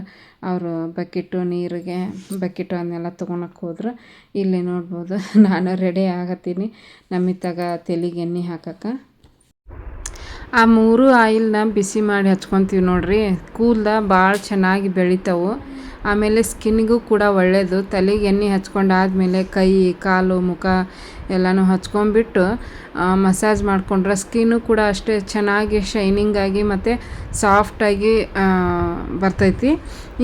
ಅವರು ಬಕೆಟು, ನೀರಿಗೆ, ಬಕೆಟು ಅದನ್ನೆಲ್ಲ ತೊಗೊಳಕ್ಕೆ ಹೋದ್ರು. ಇಲ್ಲಿ ನೋಡ್ಬೋದು ನಾನು ರೆಡಿ ಆಗತ್ತೀನಿ ನಮ್ಮಿತ್ತಾಗ ತಲೆಗೆ ಎಣ್ಣೆ ಹಾಕಕ್ಕೆ. ಆ ಮೂರು ಆಯಿಲ್ನ ಬಿಸಿ ಮಾಡಿ ಹಚ್ಕೊತೀವಿ ನೋಡಿರಿ. ಕೂದಲ ಭಾಳ ಚೆನ್ನಾಗಿ ಬೆಳಿತಾವು. ಆಮೇಲೆ ಸ್ಕಿನ್ಗೂ ಕೂಡ ಒಳ್ಳೆಯದು ತಲೆಗೆ ಎಣ್ಣೆ ಹಚ್ಕೊಂಡಾದ್ಮೇಲೆ ಕೈ, ಕಾಲು, ಮುಖ ಎಲ್ಲನೂ ಹಚ್ಕೊಂಡ್ಬಿಟ್ಟು ಮಸಾಜ್ ಮಾಡಿಕೊಂಡ್ರೆ ಸ್ಕಿನ್ನು ಕೂಡ ಅಷ್ಟೇ ಚೆನ್ನಾಗಿ ಶೈನಿಂಗ್ ಆಗಿ ಮತ್ತು ಸಾಫ್ಟಾಗಿ ಬರ್ತೈತಿ.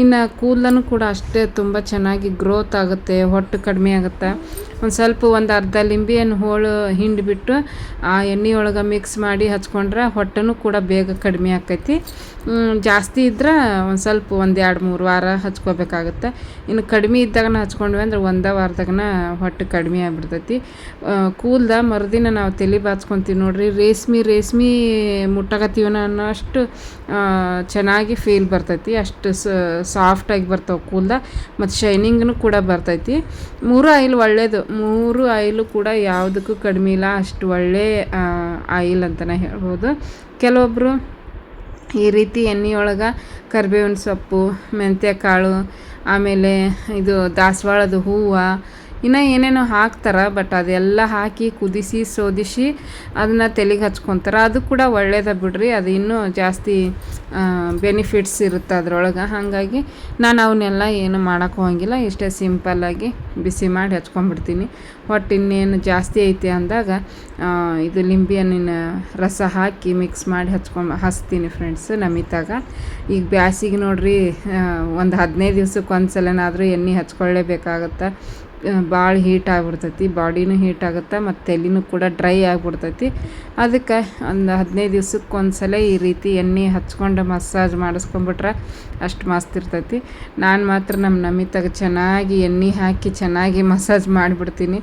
ಇನ್ನು ಕೂದಲೂ ಕೂಡ ಅಷ್ಟೇ ತುಂಬ ಚೆನ್ನಾಗಿ ಗ್ರೋತ್ ಆಗುತ್ತೆ, ಹೊಟ್ಟು ಕಡಿಮೆ ಆಗುತ್ತೆ. ಒಂದು ಸ್ವಲ್ಪ ಒಂದು ಅರ್ಧ ಲಿಂಬಿಯನ್ನು ಹೋಳು ಹಿಂಡಿಬಿಟ್ಟು, ಆ ಎಣ್ಣೆ ಒಳಗೆ ಮಿಕ್ಸ್ ಮಾಡಿ ಹಚ್ಕೊಂಡ್ರೆ ಹೊಟ್ಟೆನೂ ಕೂಡ ಬೇಗ ಕಡಿಮೆ ಆಕೈತಿ. ಜಾಸ್ತಿ ಇದ್ರೆ ಒಂದು ಸ್ವಲ್ಪ ಒಂದು ಎರಡು ಮೂರು ವಾರ ಹಚ್ಕೋಬೇಕಾಗುತ್ತೆ. ಇನ್ನು ಕಡಿಮೆ ಇದ್ದಾಗ ಹಚ್ಕೊಂಡ್ವಿ ಅಂದ್ರೆ ಒಂದೇ ವಾರದಾಗನ ಹೊಟ್ಟೆ ಕಡಿಮೆ ಆಗಿಬಿಡ್ತೈತಿ. ಕೂದಲ ಮರುದಿನ ನಾವು ತಲೆ ಬಾಚ್ಕೊತೀವಿ ನೋಡ್ರಿ. ರೇಷ್ಮೆ ರೇಷ್ಮೆ ಮುಟ್ಟಕತ್ತೀವನ ಅನ್ನೋ ಅಷ್ಟು ಚೆನ್ನಾಗಿ ಫೀಲ್ ಬರ್ತೈತಿ. ಅಷ್ಟು ಸಾಫ್ಟಾಗಿ ಬರ್ತಾವೆ ಕೂಲ್ದ. ಮತ್ತು ಶೈನಿಂಗ್ನು ಕೂಡ ಬರ್ತೈತಿ. ಮೂರು ಆಯಿಲ್ ಒಳ್ಳೆಯದು ಮೂರು ಆಯಿಲು ಕೂಡ ಯಾವುದಕ್ಕೂ ಕಡಿಮೆ ಇಲ್ಲ. ಅಷ್ಟು ಒಳ್ಳೆ ಆಯಿಲ್ ಅಂತಲೇ ಹೇಳ್ಬೋದು. ಕೆಲವೊಬ್ಬರು ಈ ರೀತಿ ಎಣ್ಣೆಯೊಳಗೆ ಕರಿಬೇವಿನ ಸೊಪ್ಪು ಮೆಂತ್ಯ ಕಾಳು ಆಮೇಲೆ ಇದು ದಾಸವಾಳದ ಹೂವು ಇನ್ನು ಏನೇನೋ ಹಾಕ್ತಾರೆ ಬಟ್ ಅದೆಲ್ಲ ಹಾಕಿ ಕುದಿಸಿ, ಸೋದಿಸಿ ಅದನ್ನ ತಲೆಗೆ ಹಚ್ಕೊತಾರೆ. ಅದು ಕೂಡ ಒಳ್ಳೇದ ಬಿಡ್ರಿ, ಅದು ಇನ್ನೂ ಜಾಸ್ತಿ ಬೆನಿಫಿಟ್ಸ್ ಇರುತ್ತೆ ಅದ್ರೊಳಗೆ. ಹಾಗಾಗಿ ನಾನು ಅವನ್ನೆಲ್ಲ ಏನು ಮಾಡೋಕ್ಕೆ ಹೋಗಿಲ್ಲ, ಇಷ್ಟೇ ಸಿಂಪಲ್ಲಾಗಿ ಬಿಸಿ ಮಾಡಿ ಹಚ್ಕೊಂಡ್ಬಿಡ್ತೀನಿ ಒಟ್ಟು ಇನ್ನೇನು ಜಾಸ್ತಿ ಐತಿ ಅಂದಾಗ ಇದು ಲಿಂಬೆ ಹಣ್ಣಿನ ರಸ ಹಾಕಿ ಮಿಕ್ಸ್ ಮಾಡಿ ಹಚ್ಕೊಂಬ ಹಚ್ತೀನಿ ಫ್ರೆಂಡ್ಸ್ ನಮಿತಾಗ. ಈಗ ಬ್ಯಾಸಿಗೆ ನೋಡಿರಿ ಒಂದು ಹದಿನೈದು ದಿವ್ಸಕ್ಕೆ ಒಂದು ಸಲನಾದರೂ ಎಣ್ಣೆ ಹಚ್ಕೊಳ್ಳೇಬೇಕಾಗತ್ತೆ. ಭಾಳ ಹೀಟ್ ಆಗಿಬಿಡ್ತೈತಿ ಬಾಡಿನೂ ಹೀಟ್ ಆಗುತ್ತೆ, ಮತ್ತು ತಲೆನೂ ಕೂಡ ಡ್ರೈ ಆಗಿಬಿಡ್ತೈತಿ. ಅದಕ್ಕೆ ಒಂದು ಹದಿನೈದು ದಿವ್ಸಕ್ಕೆ ಒಂದು ಸಲ ಈ ರೀತಿ ಎಣ್ಣೆ ಹಚ್ಕೊಂಡು ಮಸಾಜ್ ಮಾಡಿಸ್ಕೊಂಬಿಟ್ರೆ ಅಷ್ಟು ಮಸ್ತ್ ಇರ್ತೈತಿ. ನಾನು ಮಾತ್ರ ನಮ್ಮ ನಮಿತಾಗ ಚೆನ್ನಾಗಿ ಎಣ್ಣೆ ಹಾಕಿ ಚೆನ್ನಾಗಿ ಮಸಾಜ್ ಮಾಡಿಬಿಡ್ತೀನಿ.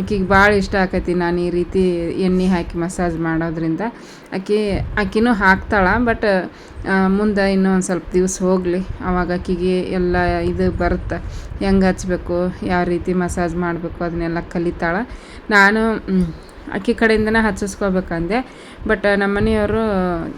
ಆಕಿಗೆ ಭಾಳ ಇಷ್ಟ ಆಕೈತಿ ನಾನು ಈ ರೀತಿ ಎಣ್ಣೆ ಹಾಕಿ ಮಸಾಜ್ ಮಾಡೋದ್ರಿಂದ. ಆಕೆ, ಆಕಿನೂ ಹಾಕ್ತಾಳೆ, ಬಟ್ ಮುಂದೆ ಇನ್ನೂ ಒಂದು ಸ್ವಲ್ಪ ದಿವ್ಸ ಹೋಗಲಿ. ಅವಾಗ ಆಕಿಗೆ ಎಲ್ಲ ಇದು ಬರುತ್ತೆ. ಹೆಂಗೆ ಹಚ್ಚಬೇಕು ಯಾವ ರೀತಿ ಮಸಾಜ್ ಮಾಡಬೇಕು, ಅದನ್ನೆಲ್ಲ ಕಲಿತಾಳೆ. ನಾನು ಆಕೆ ಕಡೆಯಿಂದನೇ ಹಚ್ಚಿಸ್ಕೋಬೇಕಂದೆ. ಬಟ್ ನಮ್ಮ ಮನೆಯವರು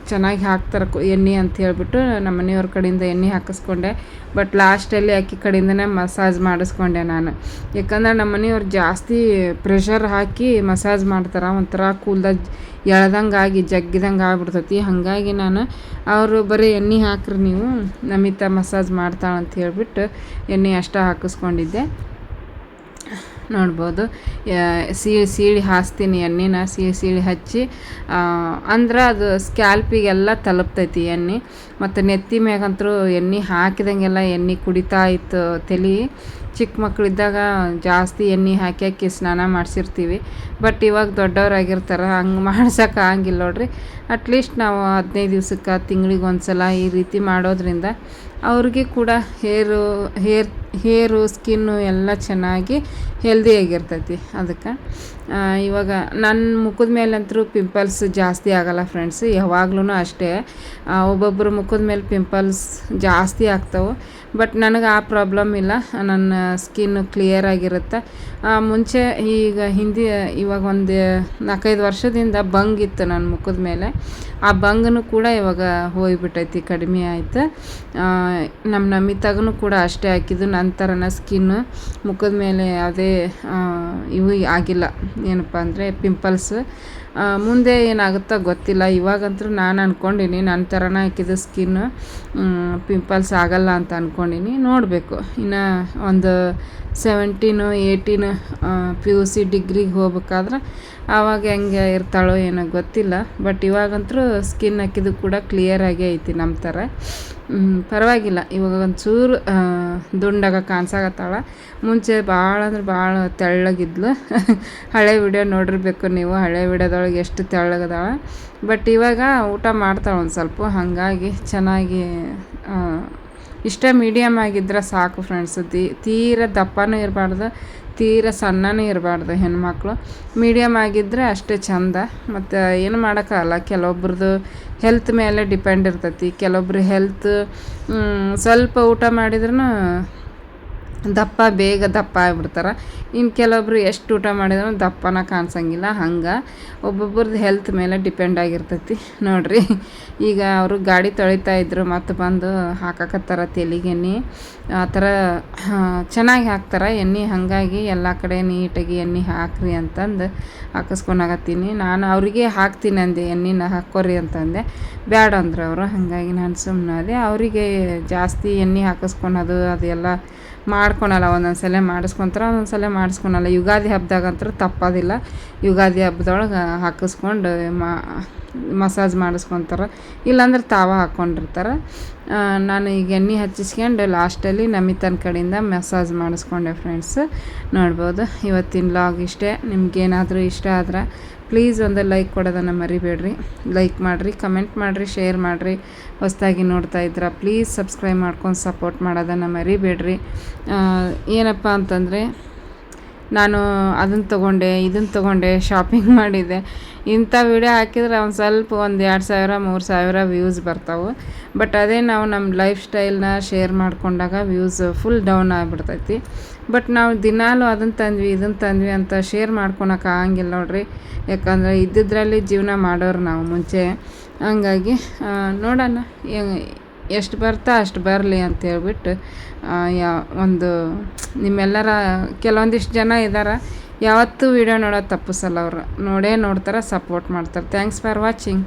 ಚೆನ್ನಾಗಿ ಹಾಕ್ತಾರೆ ಎಣ್ಣೆ ಅಂತ ಹೇಳ್ಬಿಟ್ಟು ನಮ್ಮ ಮನೆಯವ್ರ ಕಡೆಯಿಂದ ಎಣ್ಣೆ ಹಾಕಿಸ್ಕೊಂಡೆ. ಬಟ್ ಲಾಸ್ಟಲ್ಲಿ ಅಕ್ಕಿ ಕಡೆಯಿಂದನೇ ಮಸಾಜ್ ಮಾಡಿಸ್ಕೊಂಡೆ ನಾನು. ಯಾಕಂದ್ರೆ ನಮ್ಮ ಮನೆಯವ್ರು ಜಾಸ್ತಿ ಪ್ರೆಷರ್ ಹಾಕಿ ಮಸಾಜ್ ಮಾಡ್ತಾರೆ. ಒಂಥರ ಕೂಲ್ದಾಗ ಎಳ್ದಂಗೆ ಆಗಿ, ಜಗ್ಗಿದಂಗೆ ಆಗ್ಬಿಡ್ತೈತಿ. ಹಾಗಾಗಿ ನಾನು, ಅವರು ಬರೀ ಎಣ್ಣೆ ಹಾಕ್ರಿ ನೀವು, ನಮಿತಾ ಮಸಾಜ್ ಮಾಡ್ತಾಳಂತ ಹೇಳ್ಬಿಟ್ಟು ಎಣ್ಣೆ ಅಷ್ಟೇ ಹಾಕಿಸ್ಕೊಂಡಿದ್ದೆ. ನೋಡ್ಬೋದು. ಸೀಳಿ ಸೀಳಿ ಹಾಸ್ತೀನಿ ಎಣ್ಣೆನ ಸೀಳಿ ಸೀಳಿ ಹಚ್ಚಿ ಅಂದ್ರೆ ಅದು ಸ್ಕ್ಯಾಲ್ಪಿಗೆಲ್ಲ ತಲುಪ್ತೈತಿ ಎಣ್ಣೆ. ಮತ್ತು ನೆತ್ತಿ ಮ್ಯಾಗಂತೂ ಎಣ್ಣೆ ಹಾಕಿದಂಗೆಲ್ಲ ಎಣ್ಣೆ ಕುಡಿತಾ ಇತ್ತು ತಲೆ. ಚಿಕ್ಕ ಮಕ್ಕಳಿದ್ದಾಗ ಜಾಸ್ತಿ ಎಣ್ಣೆ ಹಾಕಿ ಹಾಕಿ ಸ್ನಾನ ಮಾಡಿಸಿರ್ತೀವಿ. ಬಟ್ ಇವಾಗ ದೊಡ್ಡವರಾಗಿರ್ತಾರೆ, ಹಂಗೆ ಮಾಡ್ಸೋಕೆ ಆಗಿಲ್ಲ ನೋಡ್ರಿ. ಅಟ್ಲೀಸ್ಟ್ ನಾವು ಹದಿನೈದು ದಿವ್ಸಕ್ಕೆ, ತಿಂಗಳಿಗೆ ಒಂದು ಸಲ ಈ ರೀತಿ ಮಾಡೋದ್ರಿಂದ ಅವ್ರಿಗೆ ಕೂಡ ಹೇರು, ಹೇರ್, ಹೇರು ಸ್ಕಿನ್ನು ಎಲ್ಲ ಚೆನ್ನಾಗಿ ಹೆಲ್ದಿಯಾಗಿರ್ತೈತಿ ಅದಕ್ಕೆ ಇವಾಗ ನನ್ನ ಮುಖದ ಮೇಲಂತರೂ ಪಿಂಪಲ್ಸ್ ಜಾಸ್ತಿ ಆಗಲ್ಲ ಫ್ರೆಂಡ್ಸ್ ಯಾವಾಗ್ಲೂ ಅಷ್ಟೇ. ಒಬ್ಬೊಬ್ಬರು ಮುಖದ ಮೇಲೆ ಪಿಂಪಲ್ಸ್ ಜಾಸ್ತಿ ಆಗ್ತಾವೆ. ಬಟ್ ನನಗೆ ಆ ಪ್ರಾಬ್ಲಮ್ ಇಲ್ಲ. ನನ್ನ ಸ್ಕಿನ್ ಕ್ಲಿಯರ್ ಆಗಿರುತ್ತೆ. ಮುಂಚೆ ಈಗ ಹಿಂದಿ, ಇವಾಗ ಒಂದು ನಾಲ್ಕೈದು ವರ್ಷದಿಂದ ಬಂಗ್ ಇತ್ತು ನನ್ನ ಮುಖದ ಮೇಲೆ. ಆ ಬಂಗನು ಕೂಡ ಇವಾಗ ಹೋಗಿಬಿಟ್ಟೈತಿ, ಕಡಿಮೆ ಆಯಿತು. ನಮ್ಮ ನಮಿತಾಗೂ ಕೂಡ ಅಷ್ಟೇ ಹಾಕಿದ್ದು. ನಂತರನ ಸ್ಕಿನ್ನು ಮುಖದ ಮೇಲೆ ಯಾವುದೇ ಇವು ಆಗಿಲ್ಲ. ಏನಪ್ಪ ಅಂದರೆ ಪಿಂಪಲ್ಸ್. ಮುಂದೆ ಏನಾಗುತ್ತೋ ಗೊತ್ತಿಲ್ಲ. ಇವಾಗಂತೂ ನಾನು ಅಂದ್ಕೊಂಡೀನಿ ನನ್ನ ಥರನೇ ಹಾಕಿದ್ದು ಸ್ಕಿನ್ನು ಪಿಂಪಲ್ಸ್ ಆಗಲ್ಲ ಅಂತ ಅಂದ್ಕೊಂಡೀನಿ ನೋಡಬೇಕು. ಇನ್ನು ಒಂದು seventeen eighteen P U C ಡಿಗ್ರಿಗೆ ಹೋಗ್ಬೇಕಾದ್ರೆ ಆವಾಗ ಹೆಂಗೆ ಇರ್ತಾಳೋ ಏನೋ ಗೊತ್ತಿಲ್ಲ. ಬಟ್ ಇವಾಗಂತೂ ಸ್ಕಿನ್ ಹಾಕಿದ್ದು ಕೂಡ ಕ್ಲಿಯರಾಗೇ ಐತಿ ನಮ್ಮ ಥರ. ಪರವಾಗಿಲ್ಲ. ಇವಾಗ ಒಂಚೂರು ದುಂಡಾಗ ಕಾಣಿಸಾಗತ್ತಾಳ ಮುಂಚೆ ಭಾಳ ಅಂದ್ರೆ ಭಾಳ ತೆಳ್ಳಗಿದ್ಲು. ಹಳೆ ವಿಡಿಯೋ ನೋಡಿರ್ಬೇಕು ನೀವು. ಹಳೆ ವಿಡಿಯೋದೊಳಗೆ ಎಷ್ಟು ತೆಳ್ಳಗದಾಳ ಬಟ್ ಇವಾಗ ಊಟ ಮಾಡ್ತಾಳೆ ಒಂದು ಸ್ವಲ್ಪ. ಹಾಗಾಗಿ ಚೆನ್ನಾಗಿ ಇಷ್ಟೇ ಮೀಡಿಯಮ್ ಆಗಿದ್ರೆ ಸಾಕು ಫ್ರೆಂಡ್ಸ್ ತೀರ ದಪ್ಪನೂ ಇರಬಾರ್ದು, ತೀರ ಸಣ್ಣನೂ ಇರಬಾರ್ದು ಹೆಣ್ಮಕ್ಳು. ಮೀಡಿಯಮ್ ಆಗಿದ್ದರೆ ಅಷ್ಟೇ ಚಂದ. ಮತ್ತು ಏನು ಮಾಡೋಕ್ಕಾಗಲ್ಲ. ಕೆಲವೊಬ್ರದ್ದು ಹೆಲ್ತ್ ಮೇಲೆ ಡಿಪೆಂಡ್ ಇರ್ತೈತಿ. ಕೆಲವೊಬ್ರು ಹೆಲ್ತ್ ಸ್ವಲ್ಪ ಊಟ ಮಾಡಿದ್ರೂ ದಪ್ಪ, ಬೇಗ ದಪ್ಪ ಆಗ್ಬಿಡ್ತಾರೆ. ಇನ್ನು ಕೆಲವೊಬ್ರು ಎಷ್ಟು ಊಟ ಮಾಡಿದ್ರು ದಪ್ಪನ ಕಾಣಿಸಂಗಿಲ್ಲ, ಹಂಗೆ. ಒಬ್ಬೊಬ್ರದ್ದು ಹೆಲ್ತ್ ಮೇಲೆ ಡಿಪೆಂಡ್ ಆಗಿರ್ತೈತಿ. ನೋಡಿರಿ, ಈಗ ಅವರು ಗಾಡಿ ತೊಳಿತಾ ಇದ್ರು, ಮತ್ತು ಬಂದು ಹಾಕಕತ್ತಾರ ತೆಲಿಗೆ ಎಣ್ಣೆ ಆ ಥರ ಚೆನ್ನಾಗಿ ಹಾಕ್ತಾರೆ, ಎಣ್ಣೆ ಹಾಗಾಗಿ ಎಲ್ಲ ಕಡೆ ನೀಟಾಗಿ ಎಣ್ಣೆ ಹಾಕ್ರಿ ಅಂತಂದು ಹಾಕಿಸ್ಕೊಂಡಾಗತ್ತೀನಿ ನಾನು ಅವರಿಗೆ ಹಾಕ್ತೀನಿ ಅಂದೆ, ಎಣ್ಣೆನ ಹಾಕೋರಿ ಅಂತಂದೆ. ಬ್ಯಾಡ ಅಂದ್ರು ಅವರು, ಹಾಗಾಗಿ ನಾನು ಸುಮ್ಮನೆ ಅವರಿಗೆ ಜಾಸ್ತಿ ಎಣ್ಣೆ ಹಾಕಿಸ್ಕೊಳೋದು, ಅದೆಲ್ಲ ಮಾಡ್ಕೊಳಲ್ಲ ಒಂದೊಂದು ಸಲ ಮಾಡಿಸ್ಕೊತಾರೆ ಒಂದೊಂದು ಸಲ ಮಾಡಿಸ್ಕೊಳಲ್ಲ. ಯುಗಾದಿ ಹಬ್ದಾಗಂತೂ ತಪ್ಪೋದಿಲ್ಲ. ಯುಗಾದಿ ಹಬ್ಬದೊಳಗೆ ಹಾಕಿಸ್ಕೊಂಡು ಮಾ, ಮಸಾಜ್ ಮಾಡಿಸ್ಕೊತಾರೆ. ಇಲ್ಲಾಂದ್ರೆ ತಾವ ಹಾಕ್ಕೊಂಡಿರ್ತಾರೆ ನಾನು ಈಗ ಎಣ್ಣೆ ಹಚ್ಚಿಸ್ಕೊಂಡು ಲಾಸ್ಟಲ್ಲಿ ನಮಿತನ ಕಡೆಯಿಂದ ಮಸಾಜ್ ಮಾಡಿಸ್ಕೊಂಡೆ, ಫ್ರೆಂಡ್ಸ್. ನೋಡ್ಬೋದು, ಇವತ್ತಿನ ಲಾಗ್ ಇಷ್ಟೇ. ನಿಮ್ಗೇನಾದರೂ ಇಷ್ಟ ಆದ್ರೆ ಪ್ಲೀಸ್ ಒಂದು ಲೈಕ್ ಕೊಡೋದನ್ನು ಮರಿಬೇಡ್ರಿ. ಲೈಕ್ ಮಾಡಿರಿ ಕಮೆಂಟ್ ಮಾಡಿರಿ ಶೇರ್ ಮಾಡಿರಿ. ಹೊಸದಾಗಿ ನೋಡ್ತಾ ಇದ್ರೆ ಪ್ಲೀಸ್ ಸಬ್ಸ್ಕ್ರೈಬ್ ಮಾಡ್ಕೊಂಡು ಸಪೋರ್ಟ್ ಮಾಡೋದನ್ನು ಮರಿಬೇಡ್ರಿ. ಏನಪ್ಪ ಅಂತಂದರೆ, ನಾನು ಅದನ್ನು ತೊಗೊಂಡೆ, ಇದನ್ನು ತೊಗೊಂಡೆ ಶಾಪಿಂಗ್ ಮಾಡಿದ್ದೆ ಇಂಥ ವಿಡಿಯೋ ಹಾಕಿದ್ರೆ ಒಂದು ಸ್ವಲ್ಪ ಒಂದು ಎರಡು ಸಾವಿರ, ಮೂರು ಸಾವಿರ ವ್ಯೂಸ್ ಬರ್ತಾವೆ. ಬಟ್ ಅದೇ ನಾವು ನಮ್ಮ ಲೈಫ್ ಸ್ಟೈಲ್ನ ಶೇರ್ ಮಾಡ್ಕೊಂಡಾಗ ವ್ಯೂಸ್ ಫುಲ್ ಡೌನ್ ಆಗಿಬಿಡ್ತೈತಿ. ಬಟ್ ನಾವು ದಿನಾಲೂ ಅದನ್ನು ತಂದ್ವಿ ಇದನ್ನು ತಂದ್ವಿ ಅಂತ ಶೇರ್ ಮಾಡ್ಕೊಳಕ್ಕೆ ಆಗಂಗಿಲ್ಲ ನೋಡ್ರಿ. ಯಾಕಂದರೆ ಇದ್ದಿದ್ರಲ್ಲಿ ಜೀವನ ಮಾಡೋರು ನಾವು ಮುಂಚೆ. ಹಂಗಾಗಿ ನೋಡೋಣ ಎಷ್ಟು ಬರ್ತಾ ಅಷ್ಟು ಬರಲಿ ಅಂತ ಹೇಳ್ಬಿಟ್ಟು ಯಾ, ಒಂದು ನಿಮ್ಮೆಲ್ಲರ, ಕೆಲವೊಂದಿಷ್ಟು ಜನ ಇದ್ದಾರೆ ಯಾವತ್ತೂ ವೀಡಿಯೋ ನೋಡೋದು ತಪ್ಪಿಸಲ್ಲ ಅವರು. ನೋಡೇ ನೋಡ್ತಾರೆ ಸಪೋರ್ಟ್ ಮಾಡ್ತಾರೆ. Thanks for watching